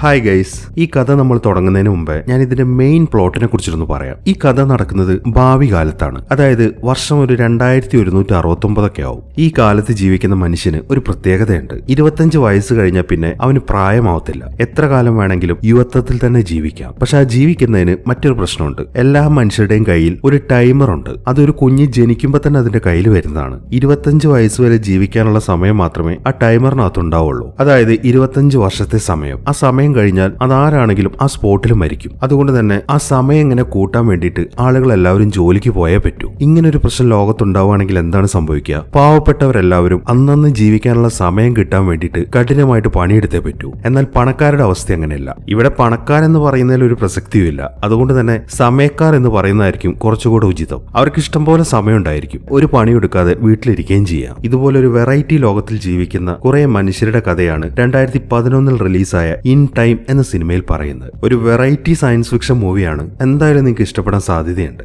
Hi guys ഈ കഥ നമ്മൾ തുടങ്ങുന്നതിന് മുമ്പേ ഞാൻ ഇതിന്റെ മെയിൻ പ്ലോട്ടിനെ കുറിച്ചിട്ടൊന്ന് പറയാം. ഈ കഥ നടക്കുന്നത് ഭാവി കാലത്താണ്. അതായത് വർഷം ഒരു രണ്ടായിരത്തി ഒരുന്നൂറ്റി അറുപത്തൊമ്പതൊക്കെ ആവും. ഈ കാലത്ത് ജീവിക്കുന്ന മനുഷ്യന് ഒരു പ്രത്യേകതയുണ്ട്. ഇരുപത്തഞ്ച് വയസ്സ് കഴിഞ്ഞാൽ പിന്നെ അവന് പ്രായമാവത്തില്ല. എത്ര കാലം വേണമെങ്കിലും യുവത്വത്തിൽ തന്നെ ജീവിക്കാം. പക്ഷെ ആ ജീവിക്കുന്നതിന് മറ്റൊരു പ്രശ്നമുണ്ട്. എല്ലാ മനുഷ്യരുടെയും കയ്യിൽ ഒരു ടൈമർ ഉണ്ട്. അതൊരു കുഞ്ഞ് ജനിക്കുമ്പോൾ തന്നെ അതിന്റെ കയ്യിൽ വരുന്നതാണ്. ഇരുപത്തഞ്ച് വയസ്സ് വരെ ജീവിക്കാനുള്ള സമയം മാത്രമേ ആ ടൈമറിനകത്ത് ഉണ്ടാവുള്ളൂ അതായത് ഇരുപത്തഞ്ച് വർഷത്തെ സമയം. ആ സമയം കഴിഞ്ഞാൽ അതാരാണെങ്കിലും ആ സ്പോട്ടിൽ മരിക്കും. അതുകൊണ്ട് തന്നെ ആ സമയം ഇങ്ങനെ കൂട്ടാൻ വേണ്ടിയിട്ട് ആളുകൾ എല്ലാവരും ജോലിക്ക് പോയേ പറ്റൂ. ഇങ്ങനെ ഒരു പ്രശ്നം ലോകത്തുണ്ടാവുകയാണെങ്കിൽ എന്താണ് സംഭവിക്കുക? പാവപ്പെട്ടവരെല്ലാവരും അന്നന്ന് ജീവിക്കാനുള്ള സമയം കിട്ടാൻ വേണ്ടിയിട്ട് കഠിനമായിട്ട് പണിയെടുത്തേ പറ്റൂ. എന്നാൽ പണക്കാരുടെ അവസ്ഥ അങ്ങനെയല്ല. ഇവിടെ പണക്കാരെന്ന് പറയുന്നതിൽ ഒരു പ്രസക്തിയുമില്ല. അതുകൊണ്ട് തന്നെ സമയക്കാർ എന്ന് പറയുന്നതായിരിക്കും കുറച്ചുകൂടെ ഉചിതം. അവർക്ക് ഇഷ്ടം പോലെ സമയം ഉണ്ടായിരിക്കും ഒരു പണിയെടുക്കാതെ വീട്ടിലിരിക്കുകയും ചെയ്യാം. ഇതുപോലെ ഒരു വെറൈറ്റി ലോകത്തിൽ ജീവിക്കുന്ന കുറെ മനുഷ്യരുടെ കഥയാണ് രണ്ടായിരത്തി പതിനൊന്നിൽ റിലീസായ ഇൻ ടൈം എന്ന സിനിമയിൽ പറയുന്നത്. ഒരു വെറൈറ്റി സയൻസ് ഫിക്ഷൻ മൂവിയാണ്. എന്തായാലും നിങ്ങൾക്ക് ഇഷ്ടപ്പെടാൻ സാധ്യതയുണ്ട്.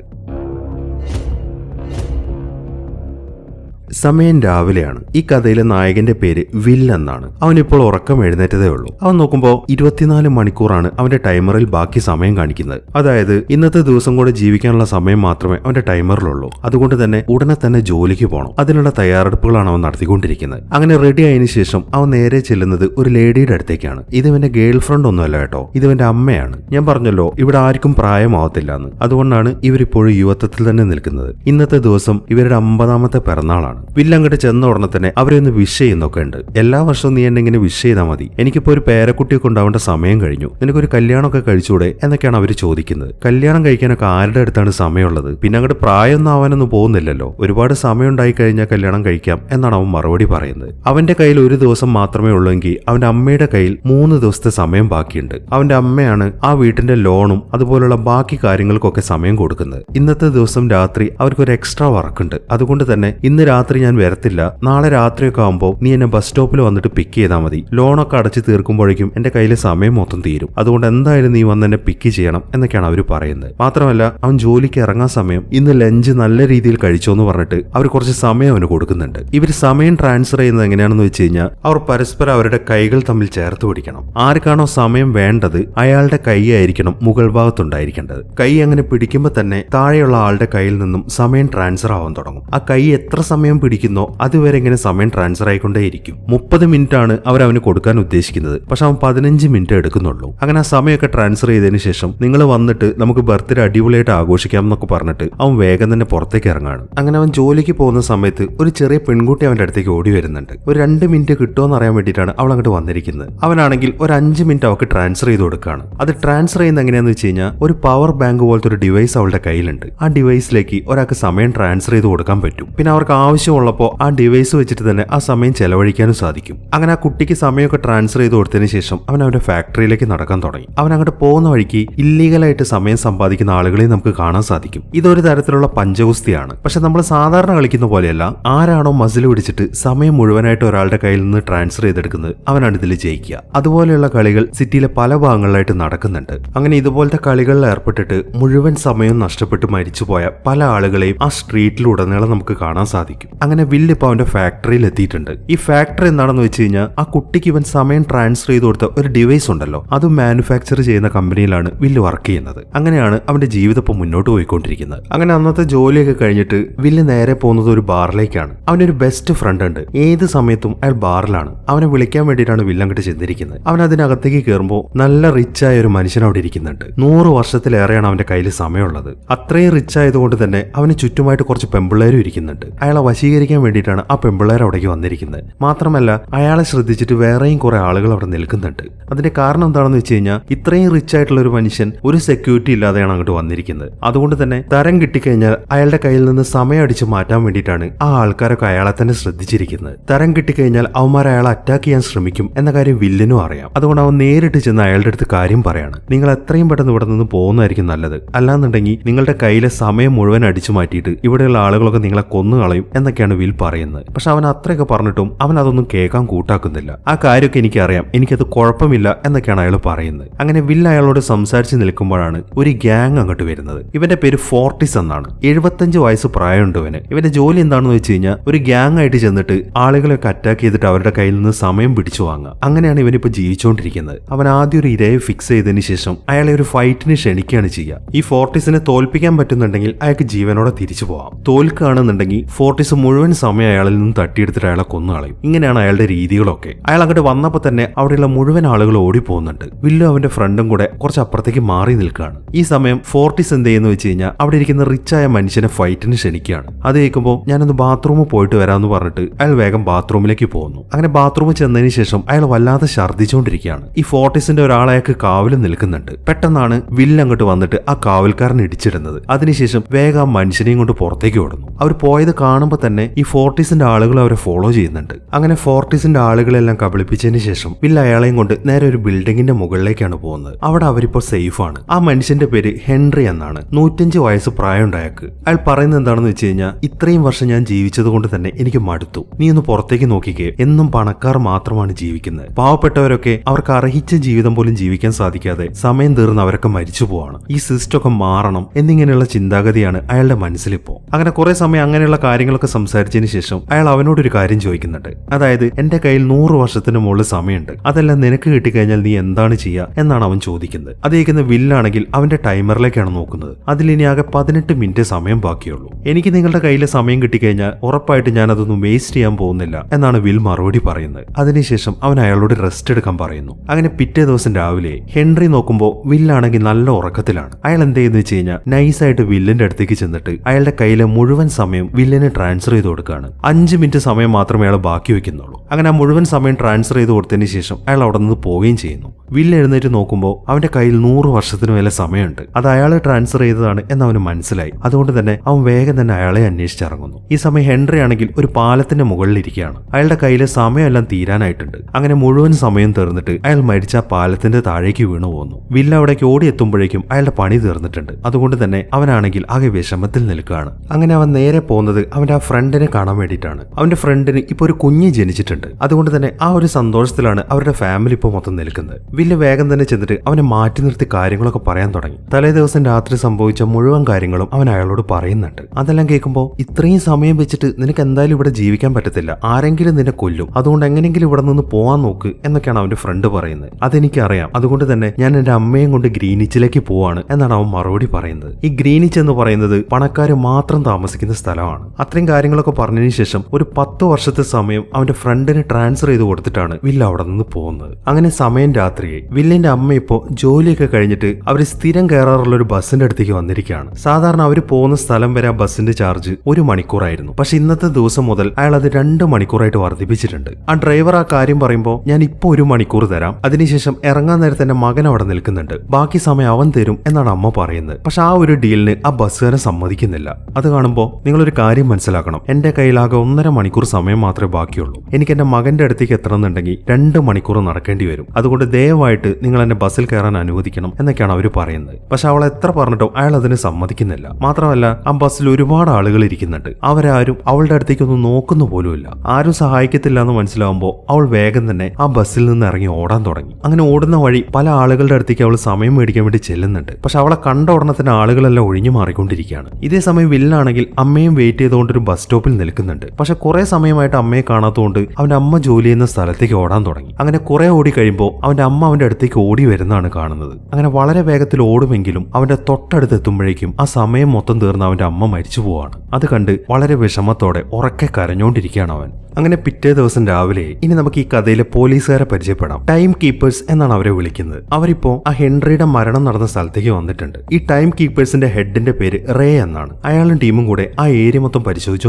സമയം രാവിലെയാണ്. ഈ കഥയിലെ നായകന്റെ പേര് വിൽ എന്നാണ്. അവൻ ഇപ്പോൾ ഉറക്കം എഴുന്നേറ്റതേ ഉള്ളൂ. അവൻ നോക്കുമ്പോൾ ഇരുപത്തിനാല് മണിക്കൂറാണ് അവന്റെ ടൈമറിൽ ബാക്കി സമയം കാണിക്കുന്നത്. അതായത് ഇന്നത്തെ ദിവസം കൂടെ ജീവിക്കാനുള്ള സമയം മാത്രമേ അവന്റെ ടൈമറിലുള്ളൂ. അതുകൊണ്ട് തന്നെ ഉടനെ തന്നെ ജോലിക്ക് പോകണം അതിനുള്ള തയ്യാറെടുപ്പുകളാണ് അവൻ നടത്തിക്കൊണ്ടിരിക്കുന്നത്. അങ്ങനെ റെഡി ആയതിനു ശേഷം അവൻ നേരെ ചെല്ലുന്നത് ഒരു ലേഡിയുടെ അടുത്തേക്കാണ്. ഇത് ഇവന്റെ ഗേൾ ഫ്രണ്ട് ഒന്നുമല്ല കേട്ടോ. ഇത് ഇവന്റെ അമ്മയാണ്. ഞാൻ പറഞ്ഞല്ലോ ഇവിടെ ആർക്കും പ്രായമാവത്തില്ല എന്ന് അതുകൊണ്ടാണ് ഇവരിപ്പോഴും യുവത്വത്തിൽ തന്നെ നിൽക്കുന്നത്. ഇന്നത്തെ ദിവസം ഇവരുടെ അമ്പതാമത്തെ പിറന്നാളാണ്. വില്ലങ്ങോട്ട് ചെന്ന ഉടനെ തന്നെ അവരെ ഒന്ന് വിഷ് ചെയ്യുന്നൊക്കെ ഉണ്ട് എല്ലാ വർഷവും നീ എന്നെ ഇങ്ങനെ വിഷ് ചെയ്താൽ മതി. എനിക്കിപ്പോ ഒരു പേരക്കുട്ടിയൊക്കെ ഉണ്ടാവേണ്ട സമയം കഴിഞ്ഞു. നിനക്കൊരു കല്യാണമൊക്കെ കഴിച്ചൂടെ എന്നൊക്കെയാണ് അവർ ചോദിക്കുന്നത്. കല്യാണം കഴിക്കാനൊക്കെ ആരുടെ അടുത്താണ് സമയമുള്ളത്? പിന്നെ അങ്ങോട്ട് പ്രായമൊന്നും ആവാനൊന്നും പോകുന്നില്ലല്ലോ. ഒരുപാട് സമയം ഉണ്ടായി കഴിഞ്ഞാൽ കല്യാണം കഴിക്കാം എന്നാണ് അവൻ മറുപടി പറയുന്നത്. അവന്റെ കയ്യിൽ ഒരു ദിവസം മാത്രമേ ഉള്ളൂവെങ്കിൽ അവന്റെ അമ്മയുടെ കയ്യിൽ മൂന്ന് ദിവസത്തെ സമയം ബാക്കിയുണ്ട്. അവന്റെ അമ്മയാണ് ആ വീട്ടിന്റെ ലോണും അതുപോലുള്ള ബാക്കി കാര്യങ്ങൾക്കൊക്കെ സമയം കൊടുക്കുന്നത്. ഇന്നത്തെ ദിവസം രാത്രി അവർക്കൊരു എക്സ്ട്രാ വർക്കുണ്ട് അതുകൊണ്ട് തന്നെ ഇന്ന് രാത്രി ഞാൻ വരത്തില്ല. നാളെ രാത്രിയൊക്കെ ആകുമ്പോൾ നീ എന്നെ ബസ് സ്റ്റോപ്പിൽ വന്നിട്ട് പിക്ക് ചെയ്താൽ മതി. ലോണൊക്കെ അടച്ച് തീർക്കുമ്പോഴേക്കും എന്റെ കയ്യിലെ സമയം മൊത്തം തീരും. അതുകൊണ്ട് എന്തായാലും നീ വന്ന് എന്നെ പിക്ക് ചെയ്യണം എന്നൊക്കെയാണ് അവർ പറയുന്നത്. മാത്രമല്ല അവൻ ജോലിക്ക് ഇറങ്ങാൻ സമയം ഇന്ന് ലഞ്ച് നല്ല രീതിയിൽ കഴിച്ചോ എന്ന് പറഞ്ഞിട്ട് അവർ കുറച്ച് സമയം അവന് കൊടുക്കുന്നുണ്ട്. ഇവർ സമയം ട്രാൻസ്ഫർ ചെയ്യുന്നത് എങ്ങനെയാണെന്ന് വെച്ച് കഴിഞ്ഞാൽ അവർ പരസ്പരം അവരുടെ കൈകൾ തമ്മിൽ ചേർത്ത് പിടിക്കണം. ആർക്കാണോ സമയം വേണ്ടത് അയാളുടെ കൈയായിരിക്കണം മുകൾ ഭാഗത്തുണ്ടായിരിക്കേണ്ടത്. കൈ അങ്ങനെ പിടിക്കുമ്പോൾ തന്നെ താഴെയുള്ള ആളുടെ കയ്യിൽ നിന്നും സമയം ട്രാൻസ്ഫർ ആവാൻ തുടങ്ങും. ആ കൈ എത്ര സമയം പിടിക്കുന്നോ അതുവരെ ഇങ്ങനെ സമയം ട്രാൻസ്ഫർ ആയിക്കൊണ്ടേയിരിക്കും. മുപ്പത് മിനിറ്റ് ആണ് അവർ അവന് കൊടുക്കാൻ ഉദ്ദേശിക്കുന്നത്. പക്ഷെ അവൻ പതിനഞ്ച് മിനിറ്റ് എടുക്കുന്നുള്ളൂ. അങ്ങനെ ആ സമയമൊക്കെ ട്രാൻസ്ഫർ ചെയ്തതിന് ശേഷം നിങ്ങൾ വന്നിട്ട് നമുക്ക് ബർത്ത്ഡേ അടിപൊളിയായിട്ട് ആഘോഷിക്കാം എന്നൊക്കെ പറഞ്ഞിട്ട് അവൻ വേഗം തന്നെ പുറത്തേക്ക് ഇറങ്ങാണ്. അങ്ങനെ അവൻ ജോലിക്ക് പോകുന്ന സമയത്ത് ഒരു ചെറിയ പെൺകുട്ടി അവന്റെ അടുത്തേക്ക് ഓടി വരുന്നുണ്ട്. ഒരു രണ്ട് മിനിറ്റ് കിട്ടുമോ എന്ന് അറിയാൻ വേണ്ടിയിട്ടാണ് അവൾ അങ്ങോട്ട് വന്നിരിക്കുന്നത്. അവനാണെങ്കിൽ ഒരു അഞ്ച് മിനിറ്റ് അവൾക്ക് ട്രാൻസ്ഫർ ചെയ്ത് കൊടുക്കുകയാണ് അത് ട്രാൻസ്ഫർ ചെയ്യുന്ന എങ്ങനെയാന്ന് വെച്ച് കഴിഞ്ഞാൽ ഒരു പവർ ബാങ്ക് പോലത്തെ ഒരു ഡിവൈസ് അവളുടെ കയ്യിലുണ്ട്. ആ ഡിവൈസിലേക്ക് ഒരാൾക്ക് സമയം ട്രാൻസ്ഫർ ചെയ്ത് കൊടുക്കാൻ പറ്റും. പിന്നെ അവർക്ക് ആവശ്യമുള്ളപ്പോൾ ആ ഡിവൈസ് വെച്ചിട്ട് തന്നെ ആ സമയം ചെലവഴിക്കാനും സാധിക്കും. അങ്ങനെ ആ കുട്ടിക്ക് സമയമൊക്കെ ട്രാൻസ്ഫർ ചെയ്ത് കൊടുത്തതിന് ശേഷം അവൻ അവന്റെ ഫാക്ടറിയിലേക്ക് നടക്കാൻ തുടങ്ങി. അവൻ അങ്ങോട്ട് പോകുന്ന വഴിക്ക് ഇല്ലീഗലായിട്ട് സമയം സമ്പാദിക്കുന്ന ആളുകളെ നമുക്ക് കാണാൻ സാധിക്കും. ഇതൊരു തരത്തിലുള്ള പഞ്ചഗുസ്തിയാണ്. പക്ഷെ നമ്മൾ സാധാരണ കളിക്കുന്ന പോലെയല്ല ആരാണോ മസിൽ പിടിച്ചിട്ട് സമയം മുഴുവനായിട്ട് ഒരാളുടെ കയ്യിൽ നിന്ന് ട്രാൻസ്ഫർ ചെയ്തെടുക്കുന്നത് അവനാണ് ഇതിൽ ജയിക്കുക. അതുപോലെയുള്ള കളികൾ സിറ്റിയിലെ പല ഭാഗങ്ങളിലായിട്ട് നടക്കുന്നുണ്ട്. അങ്ങനെ ഇതുപോലത്തെ കളികളിൽ ഏർപ്പെട്ടിട്ട് മുഴുവൻ സമയം നഷ്ടപ്പെട്ട് മരിച്ചുപോയ പല ആളുകളെയും ആ സ്ട്രീറ്റിലുടനീളം നമുക്ക് കാണാൻ സാധിക്കും. അങ്ങനെ വില്ല് ഇപ്പോൾ അവന്റെ ഫാക്ടറിയിൽ എത്തിയിട്ടുണ്ട്. ഈ ഫാക്ടറി എന്താണെന്ന് വെച്ച് കഴിഞ്ഞാൽ ആ കുട്ടിക്ക് ഇവൻ സമയം ട്രാൻസ്ഫർ ചെയ്ത് കൊടുത്ത ഒരു ഡിവൈസ് ഉണ്ടല്ലോ. അത് മാനുഫാക്ചർ ചെയ്യുന്ന കമ്പനിയിലാണ് വില്ല് വർക്ക് ചെയ്യുന്നത്. അങ്ങനെയാണ് അവന്റെ ജീവിതം ഇപ്പോൾ മുന്നോട്ട് പോയിക്കൊണ്ടിരിക്കുന്നത്. അങ്ങനെ അന്നത്തെ ജോലിയൊക്കെ കഴിഞ്ഞിട്ട് വില്ല് നേരെ പോകുന്നത് ഒരു ബാറിലേക്കാണ്. അവനൊരു ബെസ്റ്റ് ഫ്രണ്ട് ഉണ്ട്. ഏത് സമയത്തും അയാൾ ബാറിലാണ്. അവനെ വിളിക്കാൻ വേണ്ടിയിട്ടാണ് വില്ല് അങ്ങോട്ട് ചെന്നിരിക്കുന്നത്. അവൻ അതിനകത്തേക്ക് കയറുമ്പോൾ നല്ല റിച്ച് ആയ ഒരു മനുഷ്യൻ അവിടെ ഇരിക്കുന്നുണ്ട്. നൂറ് വർഷത്തിലേറെയാണ് അവന്റെ കയ്യിൽ സമയമുള്ളത്. അത്രയും റിച്ച് ആയതുകൊണ്ട് തന്നെ അവന് ചുറ്റുമായിട്ട് കുറച്ച് പെമ്പിള്ളേരും ഇരിക്കുന്നുണ്ട്. അയാളെ വശീകരിക്കാൻ വേണ്ടിയിട്ടാണ് ആ പെമ്പിള്ളേർ അവിടേക്ക് വന്നിരിക്കുന്നത്. മാത്രമല്ല അയാളെ ശ്രദ്ധിച്ചിട്ട് വേറെയും കുറെ ആളുകൾ അവിടെ നിൽക്കുന്നുണ്ട്. അതിന്റെ കാരണം എന്താണെന്ന് വെച്ച് കഴിഞ്ഞാൽ ഇത്രയും റിച്ച് ആയിട്ടുള്ള ഒരു മനുഷ്യൻ ഒരു സെക്യൂരിറ്റി ഇല്ലാതെയാണ് അങ്ങോട്ട് വന്നിരിക്കുന്നത്. അതുകൊണ്ട് തന്നെ തരം കിട്ടിക്കഴിഞ്ഞാൽ അയാളുടെ കയ്യിൽ നിന്ന് സമയം അടിച്ച് മാറ്റാൻ വേണ്ടിയിട്ടാണ് ആ ആൾക്കാരൊക്കെ അയാളെ തന്നെ ശ്രദ്ധിച്ചിരിക്കുന്നത്. തരം കിട്ടിക്കഴിഞ്ഞാൽ അവന്മാർ അയാളെ അറ്റാക്ക് ചെയ്യാൻ ശ്രമിക്കും എന്ന കാര്യം വില്ലനും അറിയാം. അതുകൊണ്ട് അവൻ നേരിട്ട് ചെന്ന് അയാളുടെ അടുത്ത് കാര്യം പറയാണ്. നിങ്ങൾ എത്രയും പെട്ടെന്ന് ഇവിടെ നിന്ന് പോകുന്നതായിരിക്കും നല്ലത്. അല്ലാന്നുണ്ടെങ്കിൽ നിങ്ങളുടെ കയ്യിലെ സമയം മുഴുവൻ അടിച്ചു മാറ്റിയിട്ട് ഇവിടെയുള്ള ആളുകളൊക്കെ നിങ്ങളെ കൊന്നു കളയും എന്നൊക്കെ എന്നൊക്കെയാണ് വിൽ പറയുന്നത്? പക്ഷെ അവൻ അത്രയൊക്കെ പറഞ്ഞിട്ടും അവൻ അതൊന്നും കേൾക്കാൻ കൂട്ടാക്കുന്നില്ല. ആ കാര്യമൊക്കെ എനിക്കറിയാം. എനിക്കത് കുഴപ്പമില്ല എന്നൊക്കെയാണ് അയാൾ പറയുന്നത്. അങ്ങനെ വിൽ അയാളോട് സംസാരിച്ച് നിൽക്കുമ്പോഴാണ് ഒരു ഗ്യാങ് അങ്ങോട്ട് വരുന്നത്. ഇവന്റെ പേര് ഫോർട്ടിസ് എന്നാണ്. എഴുപത്തഞ്ച് വയസ്സ് പ്രായമുണ്ട് ഇവന്. ഇവന്റെ ജോലി എന്താണെന്ന് വെച്ച് കഴിഞ്ഞാൽ ഒരു ഗ്യാങ് ആയിട്ട് ചെന്നിട്ട് ആളുകളെയൊക്കെ അറ്റാക്ക് ചെയ്തിട്ട് അവരുടെ കയ്യിൽ നിന്ന് സമയം പിടിച്ചു വാങ്ങുക. അങ്ങനെയാണ് ഇവനിപ്പോ ജീവിച്ചുകൊണ്ടിരിക്കുന്നത് അവൻ ആദ്യം ഒരു ഇരയെ ഫിക്സ് ചെയ്തതിന് ശേഷം അയാളെ ഒരു ഫൈറ്റിന് ക്ഷണിക്കുകയാണ് ചെയ്യുക. ഈ ഫോർട്ടിസിനെ തോൽപ്പിക്കാൻ പറ്റുന്നുണ്ടെങ്കിൽ അയാൾക്ക് ജീവനോടെ തിരിച്ചു പോവാം. തോൽക്കുകയാണെന്നുണ്ടെങ്കിൽ ഫോർട്ടിസ് മുഴുവൻ സമയം അയാളിൽ നിന്ന് തട്ടിയെടുത്തിട്ട് അയാളെ കൊന്നുകളയും ഇങ്ങനെയാണ് അയാളുടെ രീതികളൊക്കെ. അയാൾ അങ്ങോട്ട് വന്നപ്പോൾ തന്നെ അവിടെയുള്ള മുഴുവൻ ആളുകൾ ഓടിപ്പോകുന്നുണ്ട്. വില്ലു അവന്റെ ഫ്രണ്ടും കൂടെ കുറച്ച് അപ്പുറത്തേക്ക് മാറി നിൽക്കുകയാണ്. ഈ സമയം ഫോർട്ടിസ് എന്ത് ചെയ്യുന്നു വെച്ച് കഴിഞ്ഞാൽ അവിടെ ഇരിക്കുന്ന റിച്ചായ മനുഷ്യനെ ഫൈറ്റിന് ക്ഷണിക്കുകയാണ്. അത് കേൾക്കുമ്പോൾ ഞാനൊന്ന് ബാത്റൂമിൽ പോയിട്ട് വരാമെന്ന് പറഞ്ഞിട്ട് അയാൾ വേഗം ബാത്റൂമിലേക്ക് പോകുന്നു. അങ്ങനെ ബാത്റൂമിൽ ചെന്നതിന് ശേഷം അയാൾ വല്ലാതെ ഛർദ്ദിച്ചുകൊണ്ടിരിക്കുകയാണ്. ഈ ഫോർട്ടിസിന്റെ ഒരാളയാൾക്ക് കാവലും നിൽക്കുന്നുണ്ട്. പെട്ടെന്നാണ് വില്ല് അങ്ങോട്ട് വന്നിട്ട് ആ കാവൽക്കാരൻ ഇടിച്ചിടുന്നത്. അതിനുശേഷം വേഗം ആ മനുഷ്യനെയും കൊണ്ട് പുറത്തേക്ക് ഓടുന്നു. അവർ പോയത് കാണുമ്പോൾ തന്നെ ഈ ഫോർട്ടീസിന്റെ ആളുകൾ അവരെ ഫോളോ ചെയ്യുന്നുണ്ട്. അങ്ങനെ ഫോർട്ടീസിന്റെ ആളുകളെല്ലാം കബളിപ്പിച്ചതിന് ശേഷം വില്ല അയാളെയും കൊണ്ട് നേരെ ഒരു ബിൽഡിങ്ങിന്റെ മുകളിലേക്കാണ് പോകുന്നത്. അവിടെ അവരിപ്പോൾ സേഫ് ആണ്. ആ മനുഷ്യന്റെ പേര് ഹെൻറി എന്നാണ്. നൂറ്റഞ്ച് വയസ്സ് പ്രായമുണ്ട് അയാൾക്ക് അയാൾ പറയുന്നത് എന്താണെന്ന് വെച്ച് കഴിഞ്ഞാൽ ഇത്രയും വർഷം ഞാൻ ജീവിച്ചത് കൊണ്ട് തന്നെ എനിക്ക് മടുത്തു. നീ ഒന്ന് പുറത്തേക്ക് നോക്കിക്കേ. എന്നും പണക്കാർ മാത്രമാണ് ജീവിക്കുന്നത്. പാവപ്പെട്ടവരൊക്കെ അവർക്ക് അർഹിച്ച ജീവിതം പോലും ജീവിക്കാൻ സാധിക്കാതെ സമയം തീർന്ന് അവരൊക്കെ മരിച്ചു പോവാണ്. ഈ സിസ്റ്റൊക്കെ മാറണം എന്നിങ്ങനെയുള്ള ചിന്താഗതിയാണ് അയാളുടെ മനസ്സിലിപ്പോ. അങ്ങനെ കുറെ സമയം അങ്ങനെയുള്ള കാര്യങ്ങളൊക്കെ സംസാരിച്ചതിന് ശേഷം അയാൾ അവനോടൊരു കാര്യം ചോദിക്കുന്നുണ്ട്. അതായത് എന്റെ കയ്യിൽ നൂറ് വർഷത്തിന് മുകളിൽ സമയമുണ്ട്. അതെല്ലാം നിനക്ക് കിട്ടിക്കഴിഞ്ഞാൽ നീ എന്താണ് ചെയ്യുക എന്നാണ് അവൻ ചോദിക്കുന്നത്. അതേക്കുന്ന വില്ലാണെങ്കിൽ അവന്റെ ടൈമറിലേക്കാണ് നോക്കുന്നത്. അതിലിനി ആകെ പതിനെട്ട് മിനിറ്റ് സമയം ബാക്കിയുള്ളൂ. എനിക്ക് നിങ്ങളുടെ കയ്യിലെ സമയം കിട്ടിക്കഴിഞ്ഞാൽ ഉറപ്പായിട്ട് ഞാൻ അതൊന്നും വേസ്റ്റ് ചെയ്യാൻ പോകുന്നില്ല എന്നാണ് വിൽ മറുപടി പറയുന്നത്. അതിനുശേഷം അവൻ അയാളോട് റെസ്റ്റ് എടുക്കാൻ പറയുന്നു. അങ്ങനെ പിറ്റേ ദിവസം രാവിലെ ഹെൻറി നോക്കുമ്പോൾ വില്ലാണെങ്കിൽ നല്ല ഉറക്കത്തിലാണ്. അയാൾ എന്ത് ചെയ്യുന്നു വെച്ച് കഴിഞ്ഞാൽ നൈസായിട്ട് വില്ലിന്റെ അടുത്തേക്ക് ചെന്നിട്ട് അയാളുടെ കയ്യിലെ മുഴുവൻ സമയം വില്ലിന് ട്രാൻസ്ഫർ ചെയ്ത് കൊടുക്കുകയാണ് അഞ്ച് മിനിറ്റ് സമയം മാത്രമേ അയാൾ ബാക്കി വെക്കുന്നുള്ളൂ അങ്ങനെ ആ മുഴുവൻ സമയം ട്രാൻസ്ഫർ ചെയ്ത് കൊടുത്തതിന് ശേഷം അയാൾ അവിടെ നിന്ന് പോവുകയും ചെയ്യുന്നു. വില്ല് എഴുന്നേറ്റ് നോക്കുമ്പോൾ അവന്റെ കയ്യിൽ നൂറ് വർഷത്തിന് മേലെ സമയമുണ്ട്. അത് അയാൾ ട്രാൻസ്ഫർ ചെയ്തതാണ് എന്ന് അവന് മനസ്സിലായി. അതുകൊണ്ട് തന്നെ അവൻ വേഗം തന്നെ അയാളെ അന്വേഷിച്ചിറങ്ങുന്നു. ഈ സമയം ഹെൻറി ആണെങ്കിൽ ഒരു പാലത്തിന്റെ മുകളിൽ ഇരിക്കുകയാണ്. അയാളുടെ കയ്യിലെ സമയമെല്ലാം തീരാനായിട്ടുണ്ട്. അങ്ങനെ മുഴുവൻ സമയം തീർന്നിട്ട് അയാൾ മരിച്ച പാലത്തിന്റെ താഴേക്ക് വീണു പോകുന്നു വില്ല അവിടേക്ക് ഓടിയെത്തുമ്പോഴേക്കും അയാളുടെ പണി തീർന്നിട്ടുണ്ട്. അതുകൊണ്ട് തന്നെ അവനാണെങ്കിൽ ആകെ വിഷമത്തിൽ നിൽക്കുകയാണ്. അങ്ങനെ അവൻ നേരെ പോകുന്നത് അവന്റെ ആ ഫ്രണ്ടിനെ കാണാൻ വേണ്ടിയിട്ടാണ്. അവന്റെ ഫ്രണ്ടിന് ഇപ്പൊ ഒരു കുഞ്ഞ് ജനിച്ചിട്ടുണ്ട്. അതുകൊണ്ട് തന്നെ ആ ഒരു സന്തോഷത്തിലാണ് അവരുടെ ഫാമിലി ഇപ്പോൾ മൊത്തം നിൽക്കുന്നത്. വില്ല വേഗം തന്നെ ചെന്നിട്ട് അവനെ മാറ്റി നിർത്തി കാര്യങ്ങളൊക്കെ പറയാൻ തുടങ്ങി. തലേ ദിവസം രാത്രി സംഭവിച്ച മുഴുവൻ കാര്യങ്ങളും അവൻ അയാളോട് പറയുന്നുണ്ട്. അതെല്ലാം കേൾക്കുമ്പോൾ ഇത്രയും സമയം വെച്ചിട്ട് നിനക്ക് എന്തായാലും ഇവിടെ ജീവിക്കാൻ പറ്റത്തില്ല. ആരെങ്കിലും നിന്നെ കൊല്ലും. അതുകൊണ്ട് എങ്ങനെയെങ്കിലും ഇവിടെ നിന്ന് പോവാൻ നോക്ക് എന്നൊക്കെയാണ് അവന്റെ ഫ്രണ്ട് പറയുന്നത്. അതെനിക്കറിയാം. അതുകൊണ്ട് തന്നെ ഞാൻ എന്റെ അമ്മയും കൊണ്ട് ഗ്രീനിച്ചിലേക്ക് പോവാണ് എന്നാണ് അവൻ മറുപടി പറയുന്നത്. ഈ ഗ്രീനിച്ച് എന്ന് പറയുന്നത് പണക്കാർ മാത്രം താമസിക്കുന്ന സ്ഥലമാണ്. അത്രയും കാര്യങ്ങളൊക്കെ പറഞ്ഞതിന് ശേഷം ഒരു പത്ത് വർഷത്തെ സമയം അവന്റെ ഫ്രണ്ടിന് ട്രാൻസ്ഫർ ചെയ്ത് കൊടുത്തിട്ടാണ് വില്ല അവിടെ നിന്ന് പോകുന്നത്. അങ്ങനെ സമയം രാത്രിയായി. വില്ലിന്റെ അമ്മ ഇപ്പോൾ ജോലിയൊക്കെ കഴിഞ്ഞിട്ട് അവർ സ്ഥിരം കയറാറുള്ള ഒരു ബസ്സിന്റെ അടുത്തേക്ക് വന്നിരിക്കുകയാണ്. സാധാരണ അവർ പോകുന്ന സ്ഥലം വരെ ആ ബസ്സിന്റെ ചാർജ് ഒരു മണിക്കൂറായിരുന്നു. പക്ഷെ ഇന്നത്തെ ദിവസം മുതൽ അയാൾ അത് രണ്ട് മണിക്കൂറായിട്ട് വർദ്ധിപ്പിച്ചിട്ടുണ്ട്. ആ ഡ്രൈവർ ആ കാര്യം പറയുമ്പോൾ ഞാൻ ഇപ്പോൾ ഒരു മണിക്കൂർ തരാം. അതിനുശേഷം ഇറങ്ങാൻ നേരത്തെ എന്റെ മകൻ അവിടെ നിൽക്കുന്നുണ്ട്. ബാക്കി സമയം അവൻ തരും എന്നാണ് അമ്മ പറയുന്നത്. പക്ഷെ ആ ഒരു ഡീലിന് ആ ബസ്സുകാരൻ സമ്മതിക്കുന്നില്ല. അത് കാണുമ്പോൾ നിങ്ങളൊരു കാര്യം മനസ്സിലാക്കണം. എന്റെ കയ്യിലാകെ ഒന്നര മണിക്കൂർ സമയം മാത്രമേ ബാക്കിയുള്ളൂ. എനിക്ക് എന്റെ മകന്റെ അടുത്തേക്ക് എത്തണമെന്നുണ്ടെങ്കിൽ രണ്ട് മണിക്കൂർ നടക്കേണ്ടി വരും. അതുകൊണ്ട് ദയവായിട്ട് നിങ്ങൾ എന്നെ ബസ്സിൽ കയറാൻ അനുവദിക്കണം എന്നൊക്കെയാണ് അവർ പറയുന്നത്. പക്ഷെ അവൾ എത്ര പറഞ്ഞിട്ടും അയാൾ അതിന് സമ്മതിക്കുന്നില്ല. മാത്രമല്ല ആ ബസ്സിൽ ഒരുപാട് ആളുകൾ ഇരിക്കുന്നുണ്ട്. അവരാരും അവളുടെ അടുത്തേക്കൊന്നും നോക്കുന്നു പോലുമില്ല ആരും സഹായിക്കത്തില്ല എന്ന് മനസ്സിലാവുമ്പോൾ അവൾ വേഗം തന്നെ ആ ബസ്സിൽ നിന്ന് ഇറങ്ങി ഓടാൻ തുടങ്ങി. അങ്ങനെ ഓടുന്ന വഴി പല ആളുകളുടെ അടുത്തേക്ക് അവൾ സമയം മേടിക്കാൻ വേണ്ടി ചെല്ലുന്നുണ്ട്. പക്ഷെ അവളെ കണ്ട ഉടനെ തന്നെ ആളുകളെല്ലാം ഒഴിഞ്ഞു മാറിക്കൊണ്ടിരിക്കുകയാണ്. ഇതേ സമയം വില്ലാണെങ്കിൽ അമ്മയും വെയിറ്റ് ചെയ്തുകൊണ്ട് ഒരു സ്റ്റോപ്പിൽ നിൽക്കുന്നുണ്ട്. പക്ഷെ കുറെ സമയമായിട്ട് അമ്മയെ കാണാത്തതുകൊണ്ട് അവന്റെ അമ്മ ജോലി ചെയ്യുന്ന സ്ഥലത്തേക്ക് ഓടാൻ തുടങ്ങി. അങ്ങനെ കുറെ ഓടി കഴിയുമ്പോൾ അവന്റെ അമ്മ അവന്റെ അടുത്തേക്ക് ഓടി വരുന്നതാണ് കാണുന്നത്. അങ്ങനെ വളരെ വേഗത്തിൽ ഓടുമെങ്കിലും അവന്റെ തൊട്ടടുത്ത് എത്തുമ്പോഴേക്കും ആ സമയം മൊത്തം തീർന്ന് അവന്റെ അമ്മ മരിച്ചു പോവാണ്. അത് കണ്ട് വളരെ വിഷമത്തോടെ ഉറക്കെ കരഞ്ഞോണ്ടിരിക്കുകയാണ് അവൻ. അങ്ങനെ പിറ്റേ ദിവസം രാവിലെ ഇനി നമുക്ക് ഈ കഥയിലെ പോലീസുകാരെ പരിചയപ്പെടാം. ടൈം കീപ്പേഴ്സ് എന്നാണ് അവരെ വിളിക്കുന്നത്. അവരിപ്പോ ആ ഹെൻറിയുടെ മരണം നടന്ന സ്ഥലത്തേക്ക് വന്നിട്ടുണ്ട്. ഈ ടൈം കീപ്പേഴ്സിന്റെ ഹെഡിന്റെ പേര് റേ എന്നാണ്. അയാളും ടീമും കൂടെ ആ ഏരിയ മൊത്തം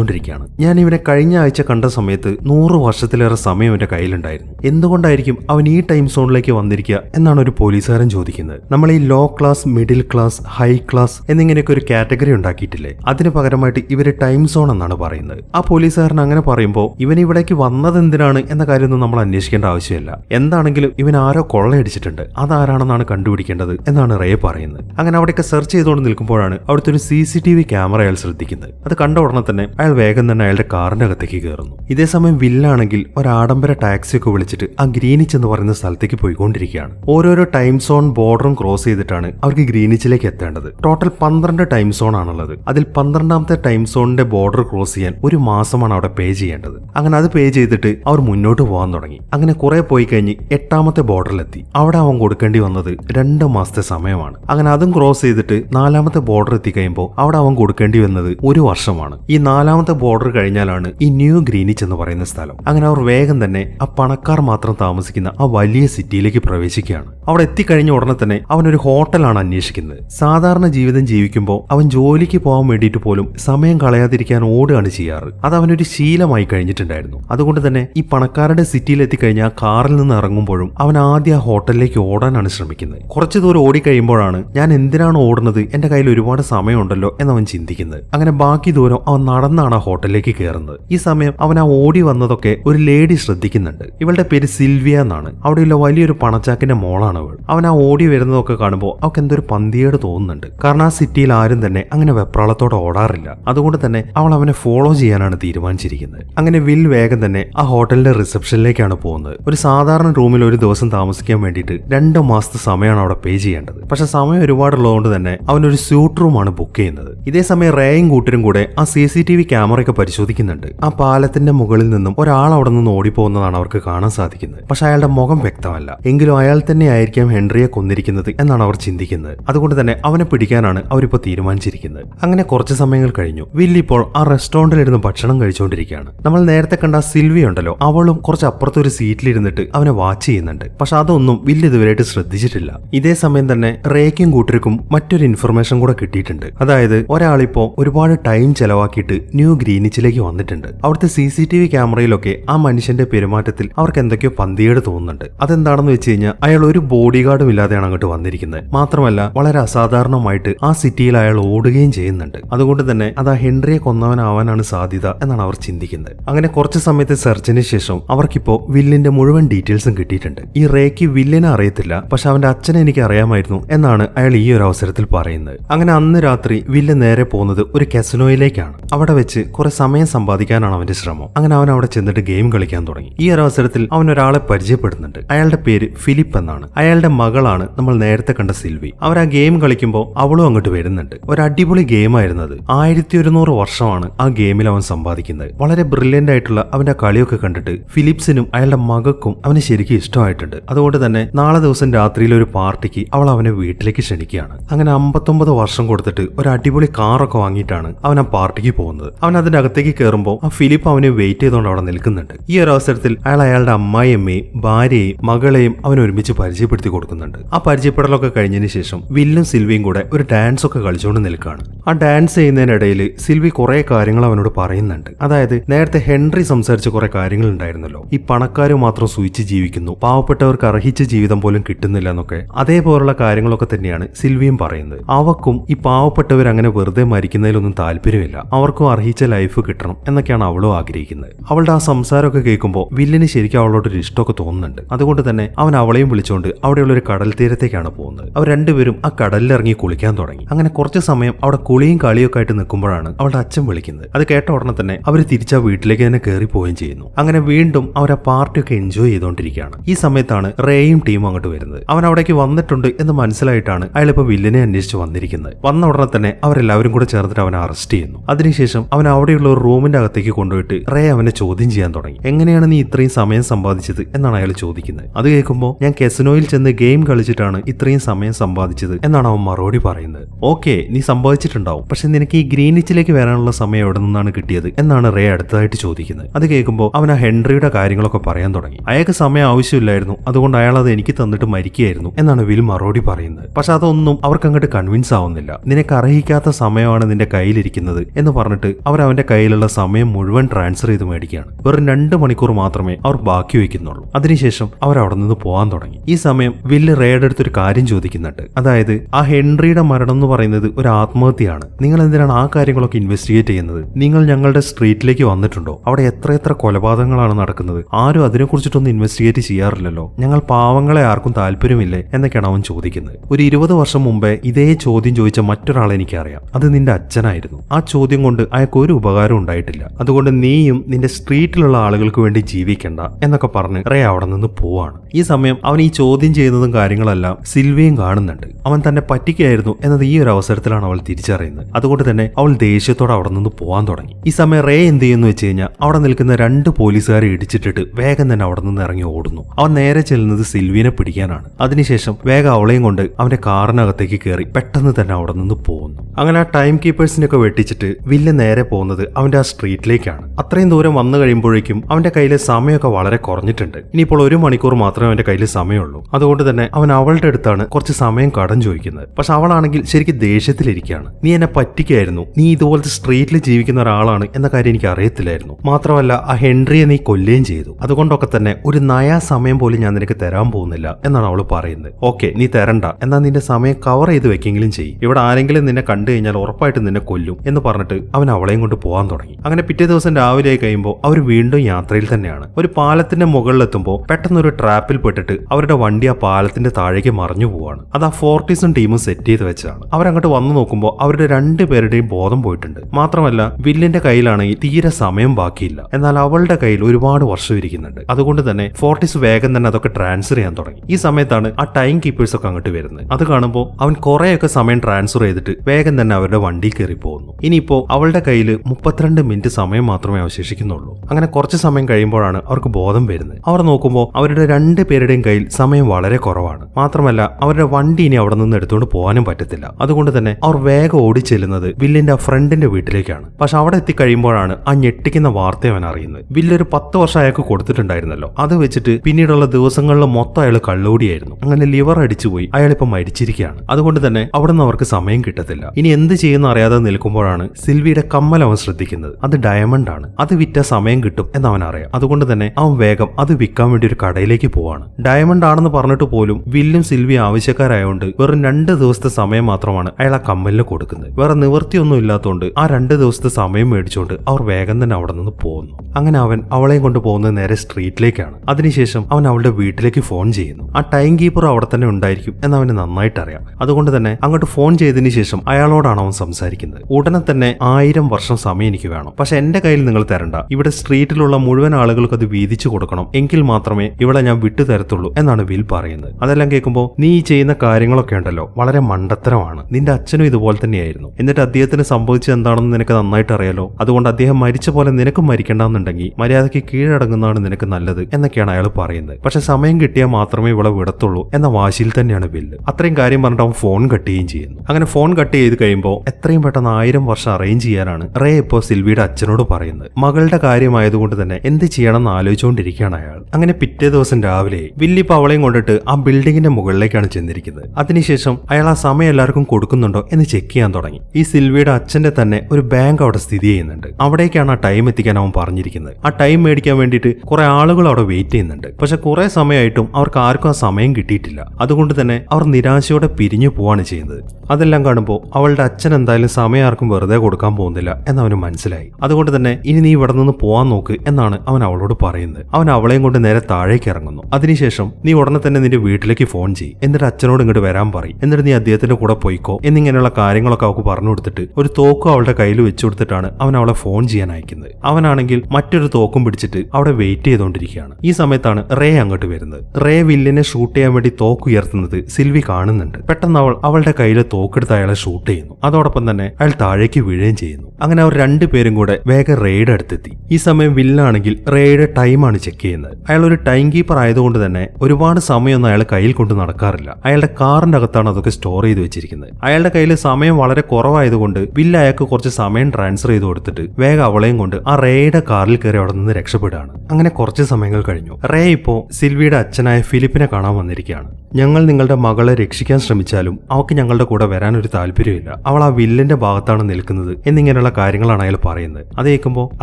പരിശോധിച്ചുകൊണ്ടിരിക്കുകയാണ് ഞാൻ ഇവനെ കഴിഞ്ഞ ആഴ്ച കണ്ട സമയത്ത് നൂറ് വർഷത്തിലേറെ സമയം എന്റെ കയ്യിലുണ്ടായിരുന്നു. എന്തുകൊണ്ടായിരിക്കും അവൻ ഈ ടൈം സോണിലേക്ക് വന്നിരിക്കുക എന്നാണ് ഒരു പോലീസുകാരൻ ചോദിക്കുന്നത്. നമ്മൾ ഈ low class middle class high class എന്നിങ്ങനെയൊക്കെ ഒരു കാറ്റഗറി ഉണ്ടാക്കിയിട്ടില്ലേ? അതിന് പകരമായിട്ട് ഇവർ ടൈം സോൺ എന്നാണ് പറയുന്നത്. ആ പോലീസുകാരൻ അങ്ങനെ പറയുമ്പോൾ ഇവൻ ഇവിടേക്ക് വന്നത് എന്തിനാണ് എന്ന കാര്യമൊന്നും നമ്മൾ അന്വേഷിക്കേണ്ട ആവശ്യമില്ല. എന്താണെങ്കിലും ഇവൻ ആരോ കൊള്ളയടിച്ചിട്ടുണ്ട്. അതാരാണെന്നാണ് കണ്ടുപിടിക്കേണ്ടത് എന്നാണ് റേ പറയുന്നത്. അങ്ങനെ അവിടെയൊക്കെ സെർച്ച് ചെയ്തുകൊണ്ട് നിൽക്കുമ്പോഴാണ് അവിടുത്തെ ഒരു C C T V camera അയാൾ ശ്രദ്ധിക്കുന്നത്. അത് കണ്ട ഉടനെ തന്നെ അയാൾ വേഗം തന്നെ അയാളുടെ കാറിന്റെ അകത്തേക്ക് കയറുന്നു. ഇതേസമയം വില്ലാണെങ്കിൽ ഒരു ആഡംബര ടാക്സി ഒക്കെ വിളിച്ചിട്ട് ആ ഗ്രീനിച്ച് എന്ന് പറയുന്ന സ്ഥലത്തേക്ക് പോയിക്കൊണ്ടിരിക്കുകയാണ്. ഓരോരോ ടൈം സോൺ ബോർഡറും ക്രോസ് ചെയ്തിട്ടാണ് അവർക്ക് ഗ്രീനിച്ചിലേക്ക് എത്തേണ്ടത്. ടോട്ടൽ പന്ത്രണ്ട് ടൈം സോൺ ആണുള്ളത്. അതിൽ പന്ത്രണ്ടാമത്തെ ടൈം സോണിന്റെ ബോർഡർ ക്രോസ് ചെയ്യാൻ ഒരു മാസമാണ് അവിടെ പേ ചെയ്യേണ്ടത്. അങ്ങനെ അത് പേ ചെയ്തിട്ട് അവർ മുന്നോട്ട് പോകാൻ തുടങ്ങി. അങ്ങനെ കുറെ പോയി കഴിഞ്ഞ് എട്ടാമത്തെ ബോർഡറിലെത്തി. അവിടെ അവൻ കൊടുക്കേണ്ടി വന്നത് രണ്ട് മാസത്തെ സമയമാണ്. അങ്ങനെ അതും ക്രോസ് ചെയ്തിട്ട് നാലാമത്തെ ബോർഡർ എത്തി കഴിയുമ്പോൾ അവിടെ അവൻ കൊടുക്കേണ്ടി വന്നത് ഒരു വർഷമാണ്. ഈ നാലാമത്തെ ബോർഡർ കഴിഞ്ഞാലാണ് ഈ ന്യൂ ഗ്രീനിച്ച് എന്ന് പറയുന്ന സ്ഥലം. അങ്ങനെ അവർ വേഗം തന്നെ ആ പണക്കാർ മാത്രം താമസിക്കുന്ന ആ വലിയ സിറ്റിയിലേക്ക് പ്രവേശിക്കുകയാണ്. അവിടെ എത്തിക്കഴിഞ്ഞ ഉടനെ തന്നെ അവൻ ഒരു ഹോട്ടലാണ് അന്വേഷിക്കുന്നത്. സാധാരണ ജീവിതം ജീവിക്കുമ്പോൾ അവൻ ജോലിക്ക് പോകാൻ വേണ്ടിയിട്ട് പോലും സമയം കളയാതിരിക്കാൻ ഓടുകയാണ് ചെയ്യാറ്. അത് അവനൊരു ശീലമായി കഴിഞ്ഞിട്ടുണ്ടായിരുന്നു. അതുകൊണ്ട് തന്നെ ഈ പണക്കാരുടെ സിറ്റിയിൽ എത്തിക്കഴിഞ്ഞാൽ കാറിൽ നിന്ന് ഇറങ്ങുമ്പോഴും അവൻ ആദ്യം ആ ഹോട്ടലിലേക്ക് ഓടാനാണ് ശ്രമിക്കുന്നത്. കുറച്ചു ദൂരം ഓടിക്കഴിയുമ്പോഴാണ് ഞാൻ എന്തിനാണ് ഓടുന്നത്? എന്റെ കയ്യിൽ ഒരുപാട് സമയമുണ്ടല്ലോ എന്നവൻ ചിന്തിക്കുന്നത്. അങ്ങനെ ബാക്കി ദൂരം അവൻ നടന്നാണ് ആ ഹോട്ടലിലേക്ക് കയറുന്നത്. ഈ സമയം അവൻ ആ ഓടി വന്നതൊക്കെ ഒരു ലേഡി ശ്രദ്ധിക്കുന്നുണ്ട്. ഇവളുടെ പേര് സിൽവിയ എന്നാണ്. അവിടെയുള്ള വലിയൊരു പണച്ചാക്കിന്റെ മോളാണ് അവൾ. അവൻ ആ ഓടി വരുന്നതൊക്കെ കാണുമ്പോൾ അവൾക്ക് എന്തൊരു പന്തിയേട് തോന്നുന്നുണ്ട്. കാരണം ആ സിറ്റിയിൽ ആരും തന്നെ അങ്ങനെ വെപ്രാളത്തോടെ ഓടാറില്ല. അതുകൊണ്ട് തന്നെ അവൾ അവനെ ഫോളോ ചെയ്യാനാണ് തീരുമാനിച്ചിരിക്കുന്നത്. അങ്ങനെ വിൽ വേഗം തന്നെ ആ ഹോട്ടലിന്റെ റിസപ്ഷനിലേക്കാണ് പോകുന്നത്. ഒരു സാധാരണ റൂമിൽ ഒരു ദിവസം താമസിക്കാൻ വേണ്ടിയിട്ട് രണ്ട് മാസത്തെ സമയമാണ് അവിടെ പേ ചെയ്യേണ്ടത്. പക്ഷെ സമയം ഒരുപാടുള്ളതുകൊണ്ട് തന്നെ അവനൊരു സ്യൂട്ട് റൂമാണ് ബുക്ക് ചെയ്യുന്നത്. ഇതേ സമയം റേയും കൂട്ടരും കൂടെ ആ സി സി ടി വി ക്യാമറയൊക്കെ പരിശോധിക്കുന്നുണ്ട്. ആ പാലത്തിന്റെ മുകളിൽ നിന്നും ഒരാൾ അവിടെ നിന്ന് ഓടിപ്പോകുന്നതാണ് അവർക്ക് കാണാൻ സാധിക്കുന്നത്. പക്ഷെ അയാളുടെ മുഖം വ്യക്തമല്ല. എങ്കിലും അയാൾ തന്നെ ആയിരിക്കാം ഹെൻറിയെ കൊന്നിരിക്കുന്നത് എന്നാണ് അവർ ചിന്തിക്കുന്നത്. അതുകൊണ്ട് തന്നെ അവനെ പിടിക്കാനാണ് അവരിപ്പോ തീരുമാനിച്ചിരിക്കുന്നത്. അങ്ങനെ കുറച്ച് സമയങ്ങൾ കഴിഞ്ഞു. വില്ലി ഇപ്പോൾ ആ റെസ്റ്റോറന്റിൽ ഇരുന്ന് ഭക്ഷണം കഴിച്ചുകൊണ്ടിരിക്കുകയാണ് നമ്മൾ നേരത്തെ കണ്ട സിൽവി ഉണ്ടല്ലോ അവളും കുറച്ച് അപ്പുറത്തെ ഒരു സീറ്റിലിരുന്നിട്ട് അവനെ വാച്ച് ചെയ്യുന്നുണ്ട്. പക്ഷെ അതൊന്നും വില്ല് ഇതുവരെയായിട്ട് ശ്രദ്ധിച്ചിട്ടില്ല. ഇതേ സമയം തന്നെ റേക്കും കൂട്ടർക്കും മറ്റൊരു ഇൻഫർമേഷൻ കൂടെ കിട്ടിയിട്ടുണ്ട്. അതായത് ഒരാളിപ്പോ ഒരുപാട് ടൈം ചെലവാക്കിയിട്ട് ന്യൂ ഗ്രീനിച്ചിലേക്ക് വന്നിട്ടുണ്ട്. അവിടുത്തെ സി സി ടി വി ക്യാമറയിലൊക്കെ ആ മനുഷ്യന്റെ പെരുമാറ്റത്തിൽ അവർക്ക് എന്തൊക്കെയോ പന്തിയേട് തോന്നുന്നുണ്ട്. അതെന്താണെന്ന് വെച്ച് കഴിഞ്ഞാൽ അയാൾ ഒരു ബോഡി ഗാർഡും ഇല്ലാതെയാണ് അങ്ങോട്ട് വന്നിരിക്കുന്നത്. മാത്രമല്ല വളരെ അസാധാരണമായിട്ട് ആ സിറ്റിയിൽ അയാൾ ഓടുകയും ചെയ്യുന്നുണ്ട്. അതുകൊണ്ട് തന്നെ അത് ആ ഹെൻറിയെ കൊന്നവനാവാനാണ് സാധ്യത എന്നാണ് അവർ ചിന്തിക്കുന്നത്. അങ്ങനെ കുറച്ച് സമയത്തെ സെർച്ചിന് ശേഷം അവർക്കിപ്പോ വില്ലിന്റെ മുഴുവൻ ഡീറ്റെയിൽസും കിട്ടിയിട്ടുണ്ട്. ഈ റേക്ക് വില്ലിനെ അറിയത്തില്ല പക്ഷെ അവന്റെ അച്ഛനെ എനിക്ക് അറിയാമായിരുന്നു എന്നാണ് അയാൾ ഈ ഒരു അവസരത്തിൽ പറയുന്നത്. അങ്ങനെ അന്ന് രാത്രി വില്ല് നേരെ പോകുന്നത് ഒരു കെസനോയിലേക്കാണ്. അവിടെ വെച്ച് കുറെ സമയം സമ്പാദിക്കാനാണ് അവന്റെ ശ്രമം. അങ്ങനെ അവൻ അവിടെ ചെന്നിട്ട് ഗെയിം കളിക്കാൻ തുടങ്ങി. ഈ ഒരു അവസരത്തിൽ അവൻ ഒരാളെ പരിചയപ്പെടുന്നുണ്ട്. അയാളുടെ പേര് ഫിലിപ്പ് എന്നാണ്. അയാളുടെ മകളാണ് നമ്മൾ നേരത്തെ കണ്ട സിൽവി. അവർ ആ ഗെയിം കളിക്കുമ്പോൾ അവളും അങ്ങോട്ട് വരുന്നുണ്ട്. ഒരു അടിപൊളി ഗെയിമായിരുന്നത് ആയിരത്തി ഒരുന്നൂറ് വർഷമാണ് ആ ഗെയിമിൽ അവൻ സമ്പാദിക്കുന്നത്. വളരെ ബ്രില്യന്റ് ആയിട്ടുള്ള അവന്റെ കളിയൊക്കെ കണ്ടിട്ട് ഫിലിപ്സിനും അയാളുടെ മകക്കും അവന് ശരിക്കും ഇഷ്ടമായിട്ടുണ്ട്. അതുകൊണ്ട് തന്നെ നാളെ ദിവസം രാത്രിയിൽ ഒരു പാർട്ടിക്ക് അവൾ അവനെ വീട്ടിലേക്ക് ക്ഷണിക്കുകയാണ്. അങ്ങനെ അമ്പത്തൊമ്പത് വർഷം കൊടുത്തിട്ട് ഒരു അടിപൊളി കാറൊക്കെ വാങ്ങിയിട്ടാണ് അവൻ ആ പാർട്ടിക്ക് പോകുന്നത്. അവൻ അതിന്റെ അകത്തേക്ക് കയറുമ്പോൾ ആ ഫിലിപ്പ് അവനെ വെയിറ്റ് ചെയ്തുകൊണ്ട് അവിടെ നിൽക്കുന്നുണ്ട്. ഈ ഒരു അവസരത്തിൽ അയാൾ അയാളുടെ അമ്മായിയമ്മയും ഭാര്യയെയും മകളെയും അവൻ ഒരുമിച്ച് പരിചയപ്പെടുത്തി കൊടുക്കുന്നുണ്ട്. ആ പരിചയപ്പെടലൊക്കെ കഴിഞ്ഞതിന് ശേഷം വില്ലും സിൽവിയും കൂടെ ഒരു ഡാൻസ് ഒക്കെ കളിച്ചുകൊണ്ട് നിൽക്കുകയാണ് ആ ഡാൻസ് ചെയ്യുന്നതിനിടയിൽ സിൽവി കുറെ കാര്യങ്ങൾ അവനോട് പറയുന്നുണ്ട്. അതായത് നേരത്തെ ഹെൻറി സംസാരിച്ച കുറെ കാര്യങ്ങൾ ഉണ്ടായിരുന്നല്ലോ. ഈ പണക്കാർ മാത്രം സൂചിച്ച് ജീവിക്കുന്നു. പാവപ്പെട്ടവർക്ക് അർഹിച്ച ജീവിതം പോലും കിട്ടുന്നില്ല എന്നൊക്കെ അതേപോലുള്ള കാര്യങ്ങളൊക്കെ തന്നെയാണ് സിൽവിയും പറയുന്നത്. അവക്കും ഈ പാവപ്പെട്ടവർ അങ്ങനെ വെറുതെ മരിക്കുന്നതിലൊന്നും താല്പര്യമില്ല. അവർക്കും അർഹിച്ച ലൈഫ് കിട്ടണം എന്നൊക്കെയാണ് അവളും ആഗ്രഹിക്കുന്നത്. അവളുടെ ആ സംസാരമൊക്കെ കേൾക്കുമ്പോൾ വില്ലിന് ശരിക്കും അവളോട് ഒരു ഇഷ്ടമൊക്കെ തോന്നുന്നുണ്ട്. അതുകൊണ്ട് തന്നെ അവൻ അവളെയും വിളിച്ചുകൊണ്ട് അവിടെയുള്ള ഒരു കടൽ തീരത്തേക്കാണ് പോകുന്നത്. അവർ രണ്ടുപേരും ആ കടലിൽ ഇറങ്ങി കുളിക്കാൻ തുടങ്ങി. അങ്ങനെ കുറച്ച് സമയം അവിടെ കുളിയും കളിയൊക്കെ ആയിട്ട് നിൽക്കുമ്പോഴാണ് അവളുടെ അച്ഛൻ വിളിക്കുന്നത്. അത് കേട്ട ഉടനെ തന്നെ അവർ തിരിച്ച് വീട്ടിലേക്ക് തന്നെ കയറി പോവുകയും ചെയ്യുന്നു. അങ്ങനെ വീണ്ടും അവർ ആ പാർട്ടിയൊക്കെ എൻജോയ് ചെയ്തുകൊണ്ടിരിക്കുകയാണ്. ഈ സമയത്താണ് റേയും ടീമും അങ്ങോട്ട് വരുന്നത്. അവൻ അവിടേക്ക് വന്നിട്ടുണ്ട് എന്ന് മനസ്സിലായിട്ടാണ് അയാൾ വില്ലനെ അന്വേഷിച്ച് വന്നിരിക്കുന്നത്. വന്ന ഉടനെ തന്നെ അവരെല്ലാവരും കൂടെ ചേർന്നിട്ട് അവൻ അറസ്റ്റ് ചെയ്യുന്നു. അതിനുശേഷം അവൻ അവിടെയുള്ള ഒരു റൂമിന്റെ അകത്തേക്ക് കൊണ്ടുപോയിട്ട് റേ അവനെ ചോദ്യം ചെയ്യാൻ തുടങ്ങി. എങ്ങനെയാണ് നീ ഇത്രയും സമയം സമ്പാദിച്ചത് എന്നാണ് അയാൾ ചോദിക്കുന്നത്. അത് കേൾക്കുമ്പോൾ ഞാൻ കെസനോയിൽ ചെന്ന് ഗെയിം കളിച്ചിട്ടാണ് ഇത്രയും സമയം സമ്പാദിച്ചത് എന്നാണ് അവൻ മറുപടി പറയുന്നത്. ഓക്കെ നീ സമ്പാദിച്ചിട്ടുണ്ടാവും. പക്ഷെ നിനക്ക് ഈ ഗ്രീനിച്ചിലേക്ക് വരാനുള്ള സമയം എവിടെ നിന്നാണ് കിട്ടിയത് എന്നാണ് റേ അടുത്തതായിട്ട് ചോദിക്കുന്നത്. അത് കേൾക്കുമ്പോൾ അവൻ ആ ഹെൻറിയുടെ കാര്യങ്ങളൊക്കെ പറയാൻ തുടങ്ങി. അയാൾക്ക് സമയം ആവശ്യമില്ലായിരുന്നു. അതുകൊണ്ട് അയാൾ അത് എനിക്ക് തന്നിട്ട് മരിക്കുകയായിരുന്നു എന്നാണ് വിൽ മറുപടി പറയുന്നത്. പക്ഷെ അതൊന്നും അവർക്ക് അങ്ങോട്ട് കൺവിൻസ് ആവുന്നില്ല. നിനക്ക് അർഹിക്കാത്ത സമയമാണ് നിന്റെ കയ്യിലിരിക്കുന്നത് എന്ന് പറഞ്ഞിട്ട് അവർ അവന്റെ കയ്യിലുള്ള സമയം മുഴുവൻ ട്രാൻസ്ഫർ ചെയ്ത് മേടിക്കുകയാണ്. വെറും രണ്ട് മണിക്കൂർ മാത്രമേ അവർ ബാക്കി വയ്ക്കുന്നുള്ളൂ. അതിനുശേഷം അവർ അവിടെ നിന്ന് പോകാൻ തുടങ്ങി. ഈ സമയം വില്ല് റേഡ് എടുത്തൊരു കാര്യം ചോദിക്കുന്നുണ്ട്. അതായത് ആ ഹെൻറിയുടെ മരണം എന്ന് പറയുന്നത് ഒരു ആത്മഹത്യയാണ്. നിങ്ങൾ എന്തിനാണ് ആ കാര്യങ്ങളൊക്കെ ഇൻവെസ്റ്റിഗേറ്റ് ചെയ്യുന്നത്? നിങ്ങൾ ഞങ്ങളുടെ സ്ട്രീറ്റിലേക്ക് വന്നിട്ടുണ്ടോ? അവിടെ എത്ര എത്ര കൊലപാതകങ്ങളാണ് നടക്കുന്നത്? ആരും അതിനെക്കുറിച്ചിട്ടൊന്നും ഇൻവെസ്റ്റിഗേറ്റ് ചെയ്യാറില്ലല്ലോ. ഞങ്ങൾ പാവങ്ങളെ ആർക്കും താല്പര്യമില്ലേ എന്നൊക്കെയാണ് അവൻ ചോദിക്കുന്നത്. ഒരു ഇരുപത് വർഷം മുമ്പേ ഇതേ ചോദ്യം ചോദിച്ച മറ്റൊരാളെ എനിക്കറിയാം. അത് നിന്റെ അച്ഛനായിരുന്നു. ആ ചോദ്യം കൊണ്ട് അയാൾക്ക് ഒരു ഉപകാരം ഉണ്ടായിട്ടില്ല. അതുകൊണ്ട് നീയും നിന്റെ സ്ട്രീറ്റിലുള്ള ആളുകൾക്ക് വേണ്ടി ജീവിക്കണ്ട എന്നൊക്കെ പറഞ്ഞ് റേ അവിടെ നിന്ന് പോവാണ്. ഈ സമയം അവൻ ഈ ചോദ്യം ചെയ്യുന്നതും കാര്യങ്ങളെല്ലാം സിൽവിയും കാണുന്നുണ്ട്. അവൻ തന്നെ പറ്റിക്കായിരുന്നു എന്നത് ഈ ഒരു അവസരത്തിലാണ് അവൾ തിരിച്ചറിയുന്നത്. അതുകൊണ്ട് തന്നെ അവൾ ദേഷ്യത്തോടെ അവിടെ നിന്ന് പോകാൻ തുടങ്ങി. ഈ സമയം റേ എന്ത് ചെയ്യുന്നു വെച്ച് കഴിഞ്ഞാൽ അവിടെ നിൽക്കുന്ന രണ്ട് പോലീസുകാരെ ഇടിച്ചിട്ടിട്ട് വേഗം തന്നെ അവിടെ നിന്ന് ഇറങ്ങി ഓടുന്നു. അവൻ നേരെ ചെല്ലുന്നത് സിൽവിനെ പിടിക്കാനാണ്. അതിനുശേഷം വേഗം അവളെയും കൊണ്ട് അവന്റെ കാറിനകത്തേക്ക് കയറി പെട്ടെന്ന് തന്നെ അവിടെ നിന്ന് പോകുന്നു. അങ്ങനെ ആ ടൈം കീപ്പേഴ്സിനെയൊക്കെ വെട്ടിച്ചിട്ട് വില്ല് നേരെ പോകുന്നത് അവന്റെ ആ സ്ട്രീറ്റിലേക്കാണ്. അത്രയും ദൂരം വന്നു കഴിയുമ്പോഴേക്കും അവന്റെ കയ്യിലെ സമയമൊക്കെ വളരെ കുറഞ്ഞിട്ടുണ്ട്. ഇനിയിപ്പോൾ ഒരു മണിക്കൂർ മാത്രമേ അവന്റെ കയ്യിൽ സമയമുള്ളൂ. അതുകൊണ്ട് തന്നെ അവൻ അവളുടെ അടുത്താണ് കുറച്ച് സമയം കടം ചോദിക്കുന്നത്. പക്ഷെ അവളാണെങ്കിൽ ശരിക്കും ദേഷ്യത്തിലിരിക്കുകയാണ്. നീ എന്നെ പറ്റിക്കായിരുന്നു. നീ ഇതുപോലത്തെ സ്ട്രീറ്റിൽ ജീവിക്കുന്ന ഒരാളാണ് എന്ന കാര്യം എനിക്ക് അറിയത്തില്ലായിരുന്നു. മാത്രമല്ല ആ ഹെൻറിയെ നീ കൊല്ലുകയും ചെയ്തു. അതുകൊണ്ടൊക്കെ തന്നെ ഒരു നയാ സമയം പോലും ഞാൻ നിനക്ക് തരാൻ പോകുന്നില്ല എന്നാണ് അവൾ പറയുന്നത്. ഓക്കെ നീ തരണ്ട. എന്നാൽ നിന്റെ സമയം കവർ ചെയ്ത് വെക്കെങ്കിലും ചെയ്യും. ഇവിടെ ആരെങ്കിലും നിന്നെ കണ്ടു കഴിഞ്ഞാൽ ഉറപ്പായിട്ട് നിന്നെ കൊല്ലും എന്ന് പറഞ്ഞിട്ട് അവൻ അവളെയും കൊണ്ട് പോകാൻ തുടങ്ങി. അങ്ങനെ പിറ്റേ ദിവസം രാവിലെ കഴിയുമ്പോൾ അവർ വീണ്ടും യാത്രയിൽ തന്നെയാണ്. ഒരു പാലത്തിന്റെ മുകളിലെത്തുമ്പോൾ പെട്ടെന്ന് ഒരു ട്രാപ്പിൽ പെട്ടിട്ട് അവരുടെ വണ്ടി ആ പാലത്തിന്റെ താഴേക്ക് മറിഞ്ഞു പോവാണ്. അത് ആ ഫോർട്ടീസും ടീമും സെറ്റ് ചെയ്ത് വെച്ചതാണ്. അവരങ്ങോട്ട് വന്നു നോക്കുമ്പോൾ അവരുടെ രണ്ടുപേരുടെയും ബോധം പോയിട്ടുണ്ട്. മാത്രമല്ല വില്ലിന്റെ കയ്യിലാണെങ്കിൽ തീരെ സമയം ബാക്കിയില്ല. എന്നാൽ അവളുടെ കയ്യിൽ ഒരുപാട് വർഷം ഇരിക്കുന്നുണ്ട്. അതുകൊണ്ട് തന്നെ ഫോർട്ടീസ് വേഗം തന്നെ അതൊക്കെ ട്രാൻസ്ഫർ ചെയ്യാൻ തുടങ്ങി. ഈ സമയത്താണ് ആ ടൈം കീപ്പേഴ്സ് ഒക്കെ അങ്ങോട്ട് വരുന്നത്. അത് കാണുമ്പോൾ അവൻ കുറെയൊക്കെ സമയം ട്രാൻസ്ഫർ ചെയ്തിട്ട് വേഗം തന്നെ അവരുടെ വണ്ടി കയറി പോകുന്നു ഇനിയിപ്പോ അവളുടെ കയ്യിൽ മുപ്പത്തിരണ്ട് മിനിറ്റ് സമയം മാത്രമേ അവശേഷിക്കുന്നുള്ളൂ. അങ്ങനെ കുറച്ച് സമയം കഴിയുമ്പോഴാണ് അവർക്ക് ബോധം വരുന്നത്. അവർ നോക്കുമ്പോൾ അവരുടെ രണ്ട് പേരുടെയും കയ്യിൽ സമയം വളരെ കുറവാണ്. മാത്രമല്ല അവരുടെ വണ്ടി ഇനി അവിടെ നിന്ന് എടുത്തുകൊണ്ട് പോകാനും പറ്റത്തില്ല. അതുകൊണ്ട് തന്നെ അവർ വേഗം ഓടിച്ചെല്ലുന്നത് വില്ലിന്റെ ഫ്രണ്ടിന്റെ വീട്ടിലേക്കാണ്. പക്ഷെ അവിടെ എത്തിക്കഴിയുമ്പോഴാണ് ആ ഞെട്ടിക്കുന്ന വാർത്ത അവൻ അറിയുന്നത്. വില്ലൊരു പത്ത് വർഷം അയാൾക്ക് കൊടുത്തിട്ടുണ്ടായിരുന്നല്ലോ. അത് വെച്ചിട്ട് പിന്നീടുള്ള ദിവസങ്ങളിൽ മൊത്തം അയാൾ കള്ളോടിയായിരുന്നു. അങ്ങനെ ലിവർ അടിച്ചുപോയി അയാൾ ഇപ്പൊ മരിച്ചിരിക്കുകയാണ്. അതുകൊണ്ട് തന്നെ അവിടെ നിന്ന് അവർക്ക് സമയം കിട്ടത്തില്ല. ഇനി എന്ത് ചെയ്യുന്ന അറിയാതെ നിൽക്കുമ്പോഴാണ് സിൽവിയുടെ കമ്മൽ അവൻ ശ്രദ്ധിക്കുന്നത്. അത് ഡയമണ്ട് ആണ്. അത് വിറ്റ സമയം കിട്ടും എന്ന് അവൻ അറിയാം. അതുകൊണ്ട് തന്നെ അവൻ വേഗം അത് വിൽക്കാൻ വേണ്ടി ഒരു കടയിലേക്ക് പോവാണ്. ഡയമണ്ട് ആണെന്ന് പറഞ്ഞിട്ട് പോലും വില്ലും സിൽവി ആവശ്യക്കാരായതുകൊണ്ട് വെറും രണ്ട് ദിവസത്തെ സമയം മാത്രമാണ് അയാൾ ആ കമ്മലിന് കൊടുക്കുന്നത്. വേറെ നിവൃത്തിയൊന്നും ഇല്ലാത്തതുകൊണ്ട് ആ രണ്ട് ദിവസത്തെ സമയം മേടിച്ചുകൊണ്ട് അവർ വേഗം തന്നെ അവിടെ നിന്ന് പോകുന്നു അങ്ങനെ അവൻ അവളെയും കൊണ്ട് പോകുന്നത് നേരെ സ്ട്രീറ്റിലേക്കാണ് അതിനുശേഷം അവൻ അവളുടെ വീട്ടിലേക്ക് ഫോൺ ചെയ്യുന്നു. ആ ടൈം കീപ്പർ അവിടെ തന്നെ ഉണ്ടായിരിക്കും എന്ന് അവന് നന്നായിട്ട് അറിയാം അതുകൊണ്ട് തന്നെ അങ്ങോട്ട് ഫോൺ ചെയ്തതിന് ശേഷം അയാളോടാണ് അവൻ സംസാരിക്കുന്നത്. ഉടനെ തന്നെ ആയിരം വർഷം സമയം എനിക്ക് വേണം. പക്ഷെ എന്റെ കയ്യിൽ നിങ്ങൾ തരണ്ട. ഇവിടെ സ്ട്രീറ്റിലുള്ള മുഴുവൻ ആളുകൾക്ക് അത് വീതിച്ചു കൊടുക്കണം. എങ്കിൽ മാത്രമേ ഇവിടെ ഞാൻ വിട്ടു തരത്തുള്ളൂ എന്നാണ് വിൽ പറയുന്നത്. അതെല്ലാം കേൾക്കുമ്പോൾ നീ ചെയ്യുന്ന കാര്യങ്ങളൊക്കെ ഉണ്ടല്ലോ. വളരെ മണ്ടത്തരമാണ്. നിന്റെ അച്ഛനും ഇതുപോലെ തന്നെയായിരുന്നു. എന്നിട്ട് അദ്ദേഹത്തിന് സംഭവിച്ചത് എന്താണെന്ന് നിനക്ക് നന്നായിട്ട് അറിയാലോ? അതുകൊണ്ട് അദ്ദേഹം മരിച്ച പോലെ നിനക്കും മരിക്കണ്ടെന്നുണ്ടെങ്കിൽ മര്യാദയ്ക്ക് കീഴടങ്ങുന്നതാണ് നിനക്ക് നല്ലത് എന്നൊക്കെയാണ് അയാൾ പറയുന്നത്. പക്ഷെ സമയം കിട്ടിയാൽ മാത്രമേ ഇവിടെ വിടത്തുള്ളൂ എന്ന വാശിയിൽ തന്നെയാണ് ബില്ല് അത്രയും കാര്യം പറഞ്ഞിട്ട് അവൻ ഫോൺ കട്ട് ചെയ്യുകയും ചെയ്യുന്നു. അങ്ങനെ ഫോൺ കട്ട് ചെയ്ത് കഴിയുമ്പോൾ എത്രയും പെട്ടെന്ന് ആയിരം വർഷം അറേഞ്ച് ചെയ്യാനാണ് റേ ഇപ്പോൾ സിൽവിയുടെ അച്ഛനോട് പറയുന്നത്. മകളുടെ കാര്യമായതുകൊണ്ട് തന്നെ എന്ത് ചെയ്യണമെന്ന് ആലോചിച്ചുകൊണ്ടിരിക്കുകയാണ് അയാൾ. അങ്ങനെ പിറ്റേ ദിവസം രാവിലെ വില്ലി പവളയും കൊണ്ടിട്ട് ആ ബിൽഡിങ്ങിന്റെ മുകളിലേക്കാണ് ചെന്നിരിക്കുന്നത്. അതിനുശേഷം അയാൾ ആ സമയം എല്ലാവർക്കും കൊടുക്കുന്നുണ്ടോ എന്ന് ചെക്ക് ചെയ്യാൻ തുടങ്ങി. ഈ സിൽവിയുടെ അച്ഛന്റെ തന്നെ ഒരു ബാങ്ക് അവിടെ സ്ഥിതി ചെയ്യുന്നുണ്ട്. അവിടേക്കാണ് ആ ടൈം എത്തിക്കാൻ അവൻ പറഞ്ഞിരിക്കുന്നത്. ആ ടൈം മേടിക്കാൻ വേണ്ടിയിട്ട് കുറെ ആളുകൾ അവിടെ വെയിറ്റ് ചെയ്യുന്നുണ്ട്. പക്ഷെ കുറെ സമയമായിട്ടും അവർക്ക് ആർക്കും ആ സമയം കിട്ടിയിട്ടില്ല. അതുകൊണ്ട് തന്നെ അവർ നിരാശയോടെ പിരിഞ്ഞു പോവാണ് ചെയ്യുന്നത്. അതെല്ലാം കാണുമ്പോൾ അവളുടെ അച്ഛൻ എന്തായാലും സമയം ആർക്കും വെറുതെ കൊടുക്കാൻ പോകുന്നില്ല. എന്ന് അവന് മനസ്സിലായി. അതുകൊണ്ട് തന്നെ ഇനി നീ ഇവിടെ നിന്ന് പോവാൻ നോക്ക് എന്നാണ് അവൻ അവളോട് പറയുന്നത്. അവൻ അവളെയും കൊണ്ട് നേരെ താഴേക്ക് ഇറങ്ങുന്നു. അതിനുശേഷം നീ ഉടനെ തന്നെ നിന്റെ വീട്ടിലേക്ക് ഫോൺ ചെയ്യും. എന്നിട്ട് അച്ഛനോട് ഇങ്ങോട്ട് വരാൻ പറയും. എന്നിട്ട് നീ അദ്ദേഹത്തിന്റെ കൂടെ പോയിക്കോ. എന്നിങ്ങനെയുള്ള കാര്യങ്ങളൊക്കെ അവൾക്ക് പറഞ്ഞു കൊടുത്തിട്ട് ഒരു തോക്കും അവളുടെ കയ്യിൽ വെച്ചു കൊടുത്തിട്ടാണ് അവൻ അവളെ ഫോൺ ചെയ്യാൻ അയക്കുന്നത്. അവനാണെങ്കിൽ മറ്റൊരു തോക്കും പിടിച്ചിട്ട് അവിടെ വെയിറ്റ് ചെയ്തുകൊണ്ടിരിക്കുകയാണ്. ഈ സമയത്താണ് റേ അങ്ങോട്ട് വരുന്നത്. റേ വില്ലിനെ ഷൂട്ട് ചെയ്യാൻ വേണ്ടി തോക്ക് ഉയർത്തുന്നത് സിൽവി കാണുന്നുണ്ട്. പെട്ടെന്ന് അവൾ അവളുടെ കയ്യിലെ തോക്കെടുത്ത് അയാളെ ഷൂട്ട് ചെയ്യുന്നു. അതോടൊപ്പം തന്നെ അയാൾ താഴേക്ക് വീഴുകയും ചെയ്യുന്നു. അവർ രണ്ടുപേരും കൂടെ വേഗം റെയ്ഡ് അടുത്തെത്തി. ഈ സമയം വില്ലാണെങ്കിൽ റെയ്ഡ് ടൈമാണ് ചെക്ക് ചെയ്യുന്നത്. അയാൾ ഒരു ടൈം കീപ്പർ ആയതുകൊണ്ട് തന്നെ ഒരുപാട് സമയമൊന്നും അയാൾ കയ്യിൽ കൊണ്ട് നടക്കാറില്ല. അയാളുടെ കാറിന്റെ അകത്താണ് അതൊക്കെ സ്റ്റോർ ചെയ്ത് വെച്ചിരിക്കുന്നത്. അയാളുടെ കയ്യിൽ സമയം വളരെ കുറവായതുകൊണ്ട് വില്ല അയാൾക്ക് കുറച്ച് സമയം ട്രാൻസ്ഫർ ചെയ്ത് കൊടുത്തിട്ട് വേഗം അവളെയും കൊണ്ട് ആ റേയുടെ കാറിൽ കയറി അവിടെ നിന്ന് രക്ഷപ്പെടുകയാണ്. അങ്ങനെ കുറച്ച് സമയങ്ങൾ കഴിഞ്ഞു. റേ ഇപ്പോ സിൽവിയുടെ അച്ഛനായ ഫിലിപ്പിനെ കാണാൻ വന്നിരിക്കുകയാണ്. ഞങ്ങൾ നിങ്ങളുടെ മകളെ രക്ഷിക്കാൻ ശ്രമിച്ചാലും അവൾക്ക് ഞങ്ങളുടെ കൂടെ വരാൻ ഒരു താല്പര്യമില്ല. അവൾ ആ വില്ലന്റെ ഭാഗത്താണ് നിൽക്കുന്നത് എന്നിങ്ങനെയുള്ള കാര്യങ്ങളാണ് അയാൾ പറയുന്നത്. അത് കേൾക്കുമ്പോൾ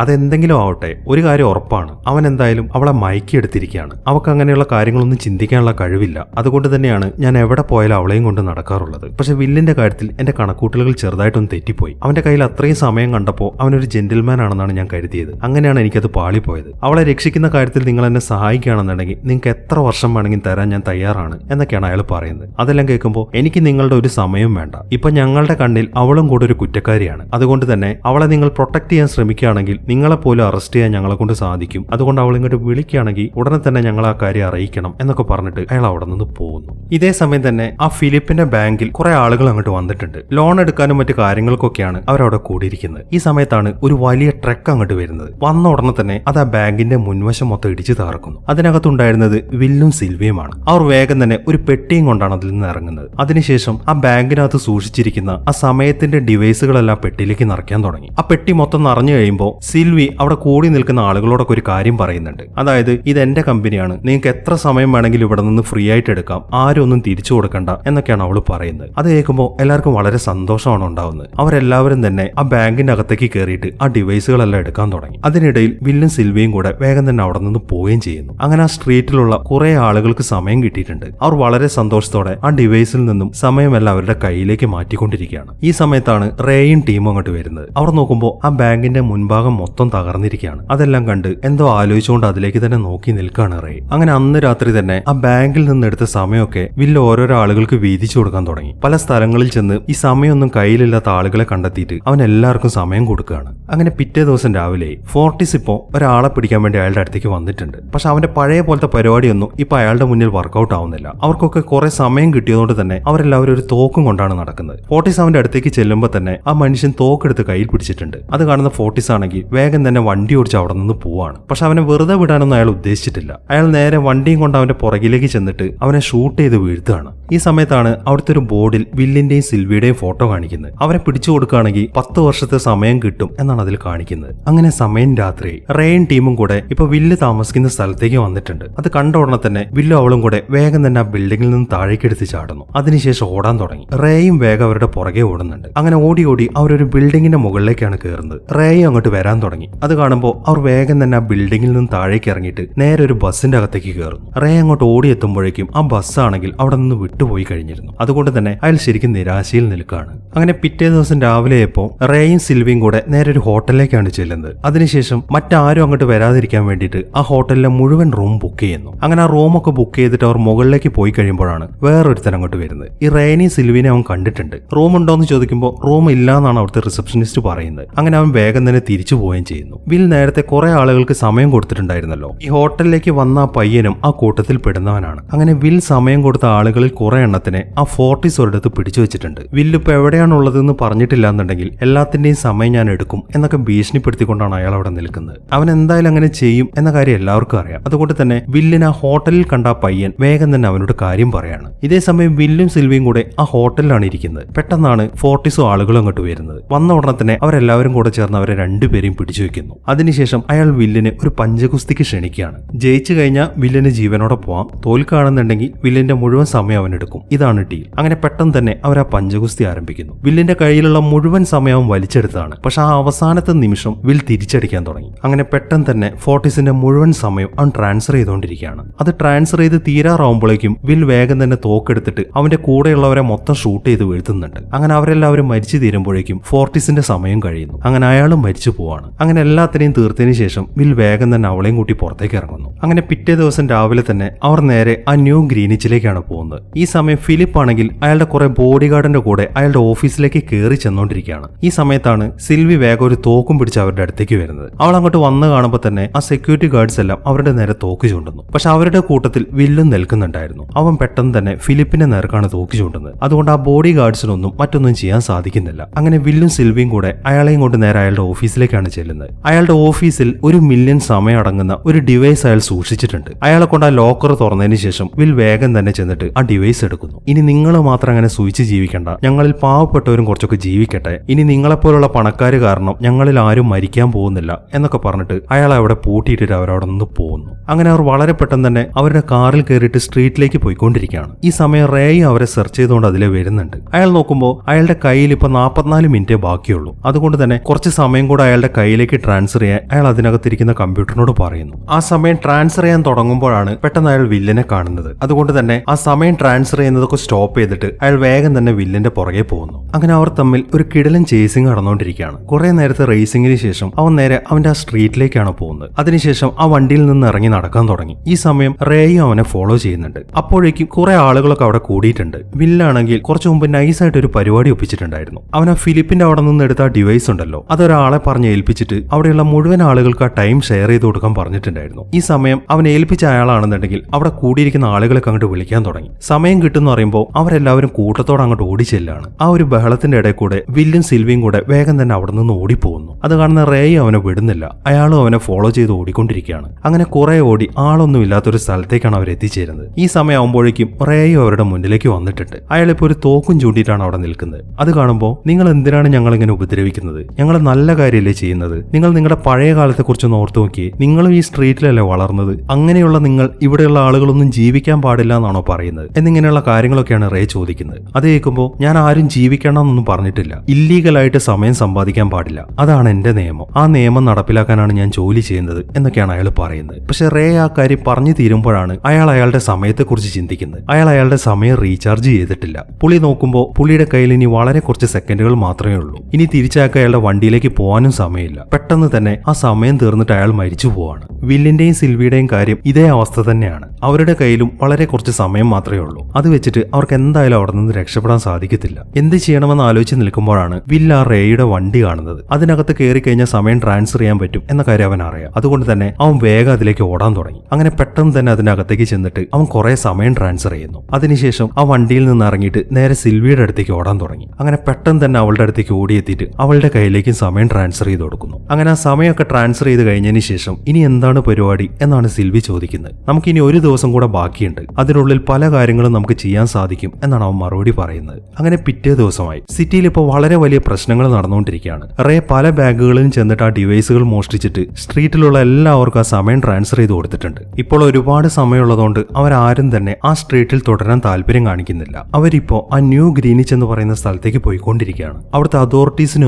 അതെന്തെങ്കിലും ആവട്ടെ ഒരു കാര്യം ഉറപ്പാണ്. അവൻ എന്തായാലും അവളെ മയക്കിയെടുത്തിരിക്കുകയാണ്. അവൾക്ക് അങ്ങനെയുള്ള കാര്യങ്ങളൊന്നും ചിന്തിക്കാനുള്ള കഴിവില്ല. അതുകൊണ്ട് തന്നെയാണ് ഞാൻ എവിടെ പോയാലും അവളെയും കൊണ്ട് നടക്കാറുള്ളത്. പക്ഷെ വില്ലിന്റെ കാര്യത്തിൽ എന്റെ കണക്കൂട്ടലുകൾ ചെറുതായിട്ടൊന്ന് തെറ്റിപ്പോയി. അവന്റെ കയ്യിൽ അത്രയും സമയം കണ്ടപ്പോൾ അവനൊരു ജെന്റിൽമാൻ ആണെന്നാണ് ഞാൻ കരുതിയത്. അങ്ങനെയാണ് എനിക്കത് പാളിപ്പോയത്. അവളെ രക്ഷിക്കുന്ന കാര്യത്തിൽ നിങ്ങൾ എന്നെ സഹായിക്കുകയാണെന്നുണ്ടെങ്കിൽ നിങ്ങൾക്ക് എത്ര വർഷം വേണമെങ്കിൽ തരാൻ ഞാൻ തയ്യാറാണ് എന്നൊക്കെയാണ് അയാൾ പറയുന്നത്. അതെല്ലാം കേൾക്കുമ്പോൾ എനിക്ക് നിങ്ങളുടെ ഒരു സമയം വേണ്ട. ഇപ്പൊ ഞങ്ങളുടെ കണ്ണിൽ അവളും കൂടെ ഒരു കുറ്റക്കാരിയാണ്. അതുകൊണ്ട് തന്നെ അവളെ നിങ്ങൾ പ്രൊട്ടക്ട് ചെയ്യാൻ ശ്രമിക്കുകയാണെങ്കിൽ നിങ്ങളെ പോലും അറസ്റ്റ് ചെയ്യാൻ ഞങ്ങളെ കൊണ്ട് സാധിക്കും. അതുകൊണ്ട് അവൾ ഇങ്ങോട്ട് വിളിക്കുകയാണെങ്കിൽ ഉടനെ തന്നെ ഞങ്ങൾ ആ കാര്യം അറിയിക്കണം എന്നൊക്കെ പറഞ്ഞിട്ട് അയാൾ അവിടെ നിന്ന് പോകുന്നു. ഇതേ സമയം തന്നെ ആ ഫിലിപ്പിന്റെ ബാങ്കിൽ കുറെ ആളുകൾ അങ്ങോട്ട് വന്നിട്ടുണ്ട്. ലോൺ എടുക്കാനും മറ്റു കാര്യങ്ങൾക്കൊക്കെയാണ് അവരവിടെ കൂടിയിരിക്കുന്നത്. ഈ സമയത്താണ് ഒരു വലിയ ട്രക്ക് അങ്ങോട്ട് വരുന്നത്. വന്ന ഉടനെ തന്നെ അത് ആ ബാങ്കിന്റെ മുൻവശം മൊത്തം ഇടിച്ചു തകർക്കുന്നു. അതിനകത്തുണ്ടായിരുന്നത് വില്ലും സിൽവിയുമാണ്. അവർ വേഗം തന്നെ ഒരു പെട്ടിയും കൊണ്ടാണ് അതിൽ നിന്ന് ഇറങ്ങുന്നത്. അതിനുശേഷം ആ ബാങ്കിനകത്ത് സൂക്ഷിച്ചിരിക്കുന്ന ആ സമയത്തിന്റെ ഡിവൈസുകളെല്ലാം പെട്ടിയിലേക്ക് നിറയ്ക്കാൻ തുടങ്ങി. ആ പെട്ടി മൊത്തം നിറഞ്ഞു കഴിയുമ്പോൾ സിൽവി അവിടെ കൂടി നിൽക്കുന്ന ആളുകളോടൊക്കെ ഒരു കാര്യം പറയുന്നുണ്ട്. അതായത് ഇത് എന്റെ കമ്പനിയാണ്. നിങ്ങൾക്ക് എത്ര സമയം വേണമെങ്കിലും ഇവിടെ നിന്ന് ഫ്രീ ആയിട്ട് എടുക്കാം. ആരും ഒന്നും തിരിച്ചു കൊടുക്കണ്ട. എന്നൊക്കെയാണ് അവൾ പറയുന്നത്. അത് കേൾക്കുമ്പോൾ എല്ലാവർക്കും വളരെ സന്തോഷമാണ് ഉണ്ടാവുന്നത്. അവരെല്ലാവരും തന്നെ ആ ബാങ്കിന്റെ അകത്തേക്ക് കയറിയിട്ട് ആ ഡിവൈസുകളെല്ലാം എടുക്കാൻ തുടങ്ങി. അതിനിടയിൽ വില്ലും സിൽവിയും കൂടെ വേഗം തന്നെ അവിടെ നിന്ന് പോവുകയും ചെയ്യുന്നു. അങ്ങനെ ആ സ്ട്രീറ്റിലുള്ള കുറെ ആളുകൾക്ക് സമയം കിട്ടിയിട്ടുണ്ട്. അവർ വളരെ സന്തോഷത്തോടെ ആ ഡിവൈസിൽ നിന്നും സമയമെല്ലാം അവരുടെ കയ്യിലേക്ക് മാറ്റിക്കൊണ്ടിരിക്കുകയാണ്. ഈ സമയത്താണ് റേയും ടീമും അങ്ങോട്ട് വരുന്നത്. അവർ നോക്കുമ്പോൾ ആ ബാങ്കിന്റെ മുൻഭാഗം മൊത്തം തകർന്നിരിക്കുകയാണ്. അതെല്ലാം കണ്ട് എന്തോ ആലോചിച്ചുകൊണ്ട് അതിലേക്ക് തന്നെ നോക്കി നിൽക്കുകയാണ് റേ. അങ്ങനെ അന്ന് രാത്രി തന്നെ ആ ബാങ്കിൽ നിന്ന് എടുത്ത സമയമൊക്കെ വില്ല ഓരോരോ ആളുകൾക്ക് വീതിച്ചു കൊടുക്കാൻ തുടങ്ങി. പല സ്ഥലങ്ങളിൽ ചെന്ന് ഈ സമയമൊന്നും കയ്യിലില്ലാത്ത ആളുകളെ കണ്ടെത്തിയിട്ട് അവൻ എല്ലാവർക്കും സമയം കൊടുക്കുകയാണ്. അങ്ങനെ പിറ്റേ ദിവസം രാവിലെ ഫോർട്ടിസ് ഇപ്പോൾ ഒരാളെ പിടിക്കാൻ വേണ്ടി അയാളുടെ അടുത്തേക്ക് വന്നിട്ടുണ്ട്. പക്ഷെ അവന്റെ പഴയ പോലത്തെ പരിപാടിയൊന്നും ഇപ്പൊ അയാളുടെ മുന്നിൽ വർക്കൗട്ട് ആവുന്നില്ല. അവർക്കൊക്കെ കുറെ സമയം കിട്ടിയതുകൊണ്ട് തന്നെ അവരെല്ലാവരും ഒരു തോക്കും കൊണ്ടാണ് നടക്കുന്നത്. ഫോർട്ടിസ് അവന്റെ അടുത്തേക്ക് ചെല്ലുമ്പോൾ തന്നെ ആ മനുഷ്യൻ തോക്കെടുത്ത് കയ്യിൽ പിടിച്ചിട്ടുണ്ട്. അത് കാണുന്ന ഫോർട്ടിസ് ആണെങ്കിൽ വേഗം തന്നെ വണ്ടി ഓടിച്ച് അവിടെ നിന്ന് പോവാണ്. പക്ഷെ അവനെ വെറുതെ വിടാനൊന്നും അയാൾ ഉദ്ദേശിച്ചിട്ടില്ല. അയാൾ നേരെ വണ്ടിയും കൊണ്ട് അവന്റെ പുറകിലേക്ക് ചെന്നിട്ട് അവനെ ഷൂട്ട് ചെയ്ത് വീഴ്ത്തുകയാണ്. ഈ സമയത്താണ് അവിടുത്തെ ഒരു ബോർഡിൽ വില്ലിന്റെയും സിൽവിയുടെയും ഫോട്ടോ കാണിക്കുന്നത്. അവരെ പിടിച്ചു കൊടുക്കുകയാണെങ്കിൽ പത്ത് വർഷത്തെ സമയം കിട്ടും എന്നാണ് അതിൽ കാണിക്കുന്നത്. അങ്ങനെ സമയം രാത്രി റെയിൻ ടീമും കൂടെ ഇപ്പൊ വില്ല് താമസിക്കുന്ന സ്ഥലത്തേക്ക് വന്നിട്ടുണ്ട്. അത് കണ്ട ഉടനെ തന്നെ വില്ലും അവളും കൂടെ വേഗം തന്നെ ആ ബിൽഡിംഗിൽ നിന്ന് താഴേക്ക് എടുത്ത് ചാടുന്നു. അതിനുശേഷം ഓടാൻ തുടങ്ങി. റേയും വേഗം അവരുടെ പുറകെ ഓടുന്നുണ്ട്. അങ്ങനെ ഓടി ഓടി അവരൊരു ബിൽഡിങ്ങിന്റെ മുകളിലേക്കാണ് കയറുന്നത് റേയും അങ്ങോട്ട് വരാൻ തുടങ്ങി. അത് കാണുമ്പോൾ അവർ വേഗം തന്നെ ആ ബിൽഡിങ്ങിൽ നിന്ന് താഴേക്ക് ഇറങ്ങിയിട്ട് നേരെ ഒരു ബസ്സിന്റെ അകത്തേക്ക് കയറുന്നു റേ അങ്ങോട്ട് ഓടിയെത്തുമ്പോഴേക്കും ആ ബസ്സാണെങ്കിൽ അവിടെ നിന്ന് വിട്ടുപോയി കഴിഞ്ഞിരുന്നു. അതുകൊണ്ട് തന്നെ അയാൾ ശരിക്കും നിരാശയിൽ നിൽക്കുകയാണ്. അങ്ങനെ പിറ്റേ ദിവസം രാവിലെയപ്പോ റേയും സിൽവിയും കൂടെ നേരെ ഒരു ഹോട്ടലിലേക്കാണ് ചെല്ലുന്നത്. അതിനുശേഷം മറ്റാരും അങ്ങോട്ട് വരാതിരിക്കാൻ വേണ്ടിയിട്ട് ആ ഹോട്ടലിലെ മുഴുവൻ റൂം ബുക്ക് ചെയ്യുന്നു. അങ്ങനെ ആ റൂമൊക്കെ ബുക്ക് ചെയ്തിട്ട് അവർ മുകളിലേക്ക് പോയി കഴിയുമ്പോഴാണ് വേറൊരുത്തൻ അങ്ങോട്ട് വരുന്നത്. ഈ റേനി സിൽവിനെ അവൻ കണ്ടിട്ടുണ്ട്. റൂം ഉണ്ടോ എന്ന് ചോദിക്കുമ്പോൾ റൂം ഇല്ല എന്നാണ് അവിടുത്തെ റിസപ്ഷനിസ്റ്റ് പറയുന്നത്. അങ്ങനെ അവൻ വേഗം തന്നെ തിരിച്ചു പോവുകയും ചെയ്യുന്നു. വിൽ നേരത്തെ കുറെ ആളുകൾക്ക് സമയം കൊടുത്തിട്ടുണ്ടായിരുന്നല്ലോ. ഈ ഹോട്ടലിലേക്ക് വന്ന ആ പയ്യനും ആ കൂട്ടത്തിൽ പെടുന്നവനാണ്. അങ്ങനെ വിൽ സമയം കൊടുത്ത ആളുകളിൽ കുറെ എണ്ണത്തിനെ ആ ഫോർട്ടീസ് ഒരിടത്ത് പിടിച്ചു വെച്ചിട്ടുണ്ട്. വില്ല് ഇപ്പൊ എവിടെയാണുള്ളതെന്ന് പറഞ്ഞിട്ടില്ല എന്നുണ്ടെങ്കിൽ എല്ലാത്തിന്റെയും സമയം ഞാൻ എടുക്കും എന്നൊക്കെ ഭീഷണിപ്പെടുത്തിക്കൊണ്ടാണ് അയാൾ അവിടെ നിൽക്കുന്നത്. അവൻ എന്തായാലും അങ്ങനെ ചെയ്യും എന്ന കാര്യം എല്ലാവർക്കും അറിയാം. അതുകൊണ്ട് തന്നെ വില്ലിന് ആ ഹോട്ടലിൽ കണ്ട ആ പയ്യൻ വേഗം തന്നെ അവനോട് കാര്യം പറയാണ്. ഇതേ സമയം വില്ലും സിൽവിയും കൂടെ ആ ഹോട്ടലിലാണ് ഇരിക്കുന്നത്. പെട്ടെന്നാണ് ഫോർട്ടിസും ആളുകളും അങ്ങോട്ട് വരുന്നത്. വന്ന ഉടനെ തന്നെ അവരെല്ലാവരും കൂടെ ചേർന്ന് അവരെ രണ്ടുപേരെയും പിടിച്ചു വെക്കുന്നു. അതിനുശേഷം അയാൾ വില്ലനെ ഒരു പഞ്ചഗുസ്തിക്ക് ക്ഷണിക്കുകയാണ്. ജയിച്ചു കഴിഞ്ഞാൽ വില്ലന് ജീവനോടെ പോവാം. തോൽക്കുകയാണെന്നുണ്ടെങ്കിൽ വില്ലന്റെ മുഴുവൻ സമയം അവൻ എടുക്കും. ഇതാണ് ഡീൽ അങ്ങനെ പെട്ടെന്ന് തന്നെ അവർ ആ പഞ്ചഗുസ്തി ആരംഭിക്കുന്നു. വില്ലിന്റെ കയ്യിലുള്ള മുഴുവൻ സമയവും വലിച്ചെടുത്താണ്. പക്ഷെ ആ അവസാനത്തെ നിമിഷം വിൽ തിരിച്ചടിക്കാൻ തുടങ്ങി. അങ്ങനെ പെട്ടെന്ന് തന്നെ ഫോർട്ടിസിന്റെ മുഴുവൻ സമയം അവൻ ട്രാൻസ്ഫർ ചെയ്തുകൊണ്ടിരിക്കുകയാണ്. അത് ട്രാൻസ്ഫർ ചെയ്ത് തീരാറാവുമ്പോഴേക്കും വിൽ വേഗം തന്നെ തോക്കെടുത്തിട്ട് അവന്റെ കൂടെയുള്ളവരെ മൊത്തം ഷൂട്ട് ചെയ്ത് വീഴ്ത്തുന്നുണ്ട്. അങ്ങനെ അവരെല്ലാവരും മരിച്ചു തീരുമ്പോഴേക്കും ഫോർട്ടിസിന്റെ സമയം കഴിയുന്നു. അങ്ങനെ അയാളും മരിച്ചു പോവാണ്. അങ്ങനെ എല്ലാത്തിനെയും തീർത്തതിന് ശേഷം വിൽ വേഗം തന്നെ അവളെയും കൂട്ടി പുറത്തേക്ക് ഇറങ്ങുന്നു. അങ്ങനെ പിറ്റേ ദിവസം രാവിലെ തന്നെ അവർ നേരെ ആ ന്യൂ ഗ്രീനിച്ചിലേക്കാണ് പോകുന്നത്. ഈ സമയം ഫിലിപ്പ് ആണെങ്കിൽ അയാളുടെ കുറെ ബോഡി ഗാർഡിന്റെ കൂടെ അയാളുടെ ഓഫീസിലേക്ക് കയറി ചെന്നുകൊണ്ടിരിക്കുകയാണ് ഈ സമയത്താണ് സിൽവി വേഗം ഒരു തോക്കും പിടിച്ച് അവരുടെ അടുത്തേക്ക് വരുന്നത്. അവൾ അങ്ങോട്ട് വന്ന് കാണുമ്പോൾ തന്നെ ആ സെക്യൂരിറ്റി ഗാർഡ്സ് എല്ലാം അവരുടെ നേരെ തോക്ക് ചൂണ്ടുന്നു. പക്ഷെ അവരുടെ കൂട്ടത്തിൽ വില്ലും നിൽക്കുന്നുണ്ടായിരുന്നു. അവൻ പെട്ടെന്ന് തന്നെ ഫിലിപ്പിന്റെ നേർക്കാണ് തോക്ക് ചൂണ്ടുന്നത്. അതുകൊണ്ട് ആ ബോഡി ഗാർഡ്സിനൊന്നും മറ്റൊന്നും ചെയ്യാൻ സാധിക്കുന്നില്ല. അങ്ങനെ വില്ലും സിൽവിയും കൂടെ അയാളെയും കൊണ്ട് നേരെ അയാളുടെ ഓഫീസിലേക്കാണ് ചെല്ലുന്നത്. അയാളുടെ ഓഫീസിൽ ഒരു മില്യൺ സമയം അടങ്ങുന്ന ഒരു ഡിവൈസ് അയാൾ സൂക്ഷിച്ചിട്ടുണ്ട്. അയാളെ കൊണ്ട് ആ ലോക്കർ തുറന്നതിന് ശേഷം വിൽ വേഗം തന്നെ ചെന്നിട്ട് ആ ഡിവൈസ് എടുക്കുന്നു. ഇനി നിങ്ങൾ മാത്രം അങ്ങനെ സൂചിച്ച് ജീവിക്കേണ്ട. ഞങ്ങളിൽ പാവപ്പെട്ടവരും കുറച്ചൊക്കെ ജീവിക്കട്ടെ. ഇനി നിങ്ങളെപ്പോലുള്ള പണക്കാർ കാരണം ഞങ്ങളിൽ ആരും മരിക്കാൻ പോകുന്നില്ല എന്നൊക്കെ പറഞ്ഞിട്ട് അയാൾ അവിടെ പൂട്ടിയിട്ടിട്ട് അവരവിടെ നിന്ന് പോകുന്നു അങ്ങനെ അവർ വളരെ പെട്ടെന്ന് തന്നെ അവരുടെ കാറിൽ കയറിയിട്ട് സ്ട്രീറ്റിലേക്ക് പോയിക്കൊണ്ടിരിക്കുകയാണ്. ഈ സമയം റേയും അവരെ സെർച്ച് ചെയ്തുകൊണ്ട് അതിലെ വരുന്നുണ്ട്. അയാൾ നോക്കുമ്പോൾ അയാളുടെ കയ്യിൽ ഇപ്പൊ നാൽപ്പത്തിനാല് മിനിറ്റേ ബാക്കിയുള്ളൂ. അതുകൊണ്ട് തന്നെ കുറച്ച് സമയം കൂടെ അയാളുടെ കയ്യിലേക്ക് ട്രാൻസ്ഫർ ചെയ്യാൻ അയാൾ അതിനകത്തിരിക്കുന്ന കമ്പ്യൂട്ടറിനോട് പറയുന്നു. ആ സമയം ട്രാൻസ്ഫർ ചെയ്യാൻ തുടങ്ങുമ്പോഴാണ് പെട്ടെന്ന് അയാൾ വില്ലനെ കാണുന്നത്. അതുകൊണ്ട് തന്നെ ആ സമയം ട്രാൻസ്ഫർ ചെയ്യുന്നതൊക്കെ സ്റ്റോപ്പ് ചെയ്തിട്ട് അയാൾ വേഗം തന്നെ വില്ലന്റെ പുറകെ പോകുന്നു. അങ്ങനെ അവർ തമ്മിൽ ഒരു കിടലൻ ചേസിംഗ് നടന്നുകൊണ്ടിരിക്കുകയാണ്. കുറെ നേരത്തെ റേസിംഗിന് ശേഷം അവൻ നേരെ അവന്റെ ആ സ്ട്രീറ്റിലേക്കാണ് പോകുന്നത്. അതിനുശേഷം ആ വണ്ടിയിൽ നിന്ന് ഇറങ്ങി നടക്കാൻ തുടങ്ങി. ഈ സമയം റേയും അവനെ ഫോളോ ചെയ്യുന്നുണ്ട്. അപ്പോഴേക്കും കുറെ ആളുകളൊക്കെ അവിടെ കൂടിയിട്ടുണ്ട്. വില്ലാണെങ്കിൽ കുറച്ചു മുമ്പ് നൈസായിട്ട് ഒരു പരിപാടി ഒപ്പിച്ചിട്ടുണ്ടായിരുന്നു. അവൻ ആ ഫിലിപ്പിന്റെ അവിടെ നിന്ന് എടുത്ത ഡിവൈസ് ഉണ്ടല്ലോ. അതൊരാളെ പറഞ്ഞ് ഏൽപ്പിച്ചിട്ട് അവിടെയുള്ള മുഴുവൻ ആളുകൾക്ക് ആ ടൈം ഷെയർ ചെയ്ത് കൊടുക്കാൻ പറഞ്ഞിട്ടുണ്ടായിരുന്നു. ഈ സമയം അവൻ ഏൽപ്പിച്ച അയാളാണെന്നുണ്ടെങ്കിൽ അവിടെ കൂടിയിരിക്കുന്ന ആളുകളൊക്കെ അങ്ങോട്ട് വിളിക്കാൻ തുടങ്ങി. സമയം കിട്ടുന്ന പറയുമ്പോൾ അവരെല്ലാവരും കൂട്ടത്തോടെ അങ്ങോട്ട് ഓടിച്ചെല്ലാണ്. ആ ഒരു ബഹളത്തിന്റെ ഇടയിൽ കൂടെ വില്ലും സിൽവിയും കൂടെ വേഗം തന്നെ അവിടെ നിന്ന് ഓടിപ്പോകുന്നു. അത് കാണുന്ന റേയും അവനെ വിടുന്നില്ല. അയാളും അവനെ ഫോളോ ചെയ്ത് ഓടിക്കൊണ്ടിരിക്കുകയാണ്. അങ്ങനെ കുറെ ഓടി ആളൊന്നും ഇല്ലാത്തൊരു സ്ഥലത്തേക്കാണ് അവർ എത്തിച്ചേരുന്നത്. ഈ സമയം ആവുമ്പോഴേക്കും റേയും അവരുടെ മുന്നിലേക്ക് വന്നിട്ടുണ്ട്. അയാൾ ഇപ്പോൾ ഒരു തോക്കും ചൂണ്ടിയിട്ടാണ് അവിടെ നിൽക്കുന്നത്. അത് കാണുമ്പോൾ നിങ്ങൾ എന്തിനാണ് ഞങ്ങൾ ഇങ്ങനെ ഉപദ്രവിക്കുന്നത് ഞങ്ങൾ നല്ല കാര്യമല്ലേ ചെയ്യുന്നത്. നിങ്ങൾ നിങ്ങളുടെ പഴയ കാലത്തെ കുറിച്ചൊന്ന് ഓർത്തു നോക്കി നിങ്ങളും ഈ സ്ട്രീറ്റിലല്ലേ വളർന്നത്. അങ്ങനെയുള്ള നിങ്ങൾ ഇവിടെയുള്ള ആളുകളൊന്നും ജീവിക്കാൻ പാടില്ല എന്നാണോ പറയുന്നത്. എന്നിങ്ങനെയുള്ള കാര്യങ്ങളൊക്കെയാണ് റേ ചോദിക്കുന്നത്. അത് കേൾക്കുമ്പോൾ ഞാൻ ആരും ജീവിക്കണം എന്നൊന്നും പറഞ്ഞിട്ടില്ല. ഇല്ലീഗലായിട്ട് സമയം സമ്പാദിക്കാൻ പാടില്ല. അതാണ് എന്റെ നിയമം. ആ നിയമം നടപ്പിലാക്കാനാണ് ഞാൻ ജോലി ചെയ്യുന്നത് എന്നൊക്കെയാണ് അയാൾ പറയുന്നത്. പക്ഷെ റേ ആ കാര്യം പറഞ്ഞു തീരുമ്പോഴാണ് അയാൾ അയാളുടെ സമയത്തെക്കുറിച്ച് ചിന്തിക്കുന്നത്. അയാൾ അയാളുടെ സമയം റീചാർജ് ചെയ്തിട്ടില്ല. പുളി നോക്കുമ്പോൾ പുളിയുടെ കയ്യിൽ ഇനി വളരെ കുറച്ച് സെക്കൻഡുകൾ മാത്രമേ ഉള്ളൂ. ഇനി തിരിച്ചയാൾക്ക് അയാളുടെ വണ്ടിയിലേക്ക് പോകാനും സമയമില്ല. പെട്ടെന്ന് തന്നെ ആ സമയം തീർന്നിട്ട് അയാൾ മരിച്ചു പോവാണ്. വില്ലിന്റെയും സിൽവിയുടെയും കാര്യം ഇതേ അവസ്ഥ തന്നെയാണ്. അവരുടെ കയ്യിലും വളരെ കുറച്ച് സമയം മാത്രമേ ഉള്ളൂ. അത് വെച്ചിട്ട് അവർക്ക് എന്തായാലും അവിടെ നിന്ന് രക്ഷപ്പെടാൻ സാധിക്കത്തില്ല. എന്ത് ചെയ്യണമെന്ന് ആലോചിച്ച് നിൽക്കുമ്പോഴാണ് വില്ല ആ റേയുടെ വണ്ടി കാണുന്നത്. അതിനകത്ത് കയറി കഴിഞ്ഞാൽ സമയം ട്രാൻസ്ഫർ ചെയ്യാൻ പറ്റും എന്ന കാര്യം അവൻ അറിയാം. അതുകൊണ്ട് തന്നെ അവൻ വേഗം അതിലേക്ക് ഓടാൻ തുടങ്ങി. അങ്ങനെ പെട്ടെന്ന് തന്നെ അതിനകത്തേക്ക് ചെന്നിട്ട് അവൻ കുറെ സമയം ട്രാൻസ്ഫർ ചെയ്യുന്നു. അതിനുശേഷം ആ വണ്ടിയിൽ നിന്ന് ഇറങ്ങിയിട്ട് നേരെ സിൽവിയുടെ അടുത്തേക്ക് ഓടാൻ തുടങ്ങി. അങ്ങനെ പെട്ടെന്ന് തന്നെ അവളുടെ അടുത്തേക്ക് ഓടിയെത്തിയിട്ട് അവളുടെ കയ്യിലേക്ക് സമയം ട്രാൻസ്ഫർ ചെയ്ത് കൊടുക്കുന്നു. അങ്ങനെ ആ സമയമൊക്കെ ട്രാൻസ്ഫർ ചെയ്ത് കഴിഞ്ഞതിന് ശേഷം ഇനി എന്താണ് പരിപാടി എന്നാണ് സിൽവി ചോദിക്കുന്നത്. നമുക്കിനി ഒരു ദിവസം കൂടെ ബാക്കിയുണ്ട്. അതിനുള്ളിൽ പല കാര്യങ്ങളും നമുക്ക് ചെയ്യാൻ സാധിക്കും എന്നാണ് അവൻ മറുപടി പറയുന്നത്. അങ്ങനെ പിറ്റേ ദിവസമായി. സിറ്റിയിൽ ഇപ്പോൾ വളരെ വലിയ പ്രശ്നങ്ങൾ നടന്നുകൊണ്ടിരിക്കുകയാണ്. റേ പല ബാഗുകളിലും ചെന്നിട്ട് ആ ഡിവൈസുകൾ മോഷ്ടിച്ചിട്ട് സ്ട്രീറ്റിലുള്ള എല്ലാവർക്കും ആ സമയം ട്രാൻസ്ഫർ ചെയ്ത് കൊടുത്തിട്ടുണ്ട്. ഇപ്പോൾ ഒരുപാട് സമയമുള്ളതുകൊണ്ട് അവരാരും തന്നെ ആ സ്ട്രീറ്റിൽ തുടരാൻ താല്പര്യം കാണിക്കുന്നില്ല. അവരിപ്പോ ആ ന്യൂ ഗ്രീനിച്ച് എന്ന് പറയുന്ന സ്ഥലത്തേക്ക് പോയിക്കൊണ്ടിരിക്കുകയാണ്. അവിടുത്തെ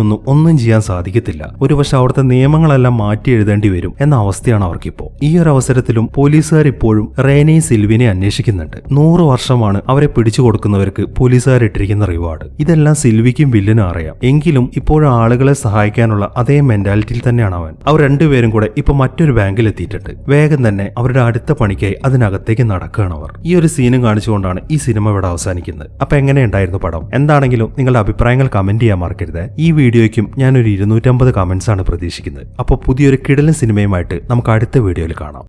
അതോറിറ്റീസിനൊന്നും ഒന്നും ചെയ്യാൻ സാധിക്കത്തില്ല. ഒരുപക്ഷെ അവിടുത്തെ നിയമങ്ങളെല്ലാം മാറ്റി എഴുതേണ്ടി വരും എന്ന അവസ്ഥയാണ് അവർക്കിപ്പോൾ ഈ ഒരു അവസരത്തിലും പോലീസുകാർ ഇപ്പോഴും റേനെ സിൽവിനെ അന്വേഷിക്കുന്നുണ്ട്. നൂറ് വർഷമാണ് അവരെ പിടിച്ചു കൊടുക്കുന്നവർക്ക് പോലീസുകാർ ഇട്ടിരിക്കുന്ന റിവാർഡ്. ഇതെല്ലാം സിൽവിക്കും വില്ലിനും അറിയാം. എങ്കിലും ഇപ്പോഴും ആളുകളെ സഹായിക്കാനുള്ള അതേ മെന്റാലിറ്റിയിൽ തന്നെയാണ് അവൻ. അവർ രണ്ടുപേരും കൂടെ ഇപ്പൊ മറ്റൊരു ബാങ്കിൽ എത്തിയിട്ടുണ്ട് വേഗം തന്നെ അവരുടെ അടുത്ത പണിക്കായി അതിനകത്തേക്ക് നടക്കുകയാണ് അവർ. ഈ ഒരു സീനും കാണിച്ചുകൊണ്ടാണ് ഈ സിനിമ ഇവിടെ അവസാനിക്കുന്നത്. അപ്പൊ എങ്ങനെയുണ്ടായിരുന്നു പടം? എന്താണെങ്കിലും നിങ്ങളുടെ അഭിപ്രായങ്ങൾ കമന്റ് ചെയ്യാൻ മറക്കരുത്. ഈ വീഡിയോയ്ക്കും ഞാനൊരു ഇരുന്നൂറ്റമ്പത് കമന്റ്സ് ആണ് പ്രതീക്ഷിക്കുന്നത്. അപ്പോൾ പുതിയൊരു കിടലൻ സിനിമയുമായിട്ട് നമുക്ക് അടുത്ത വീഡിയോയിൽ കാണാം.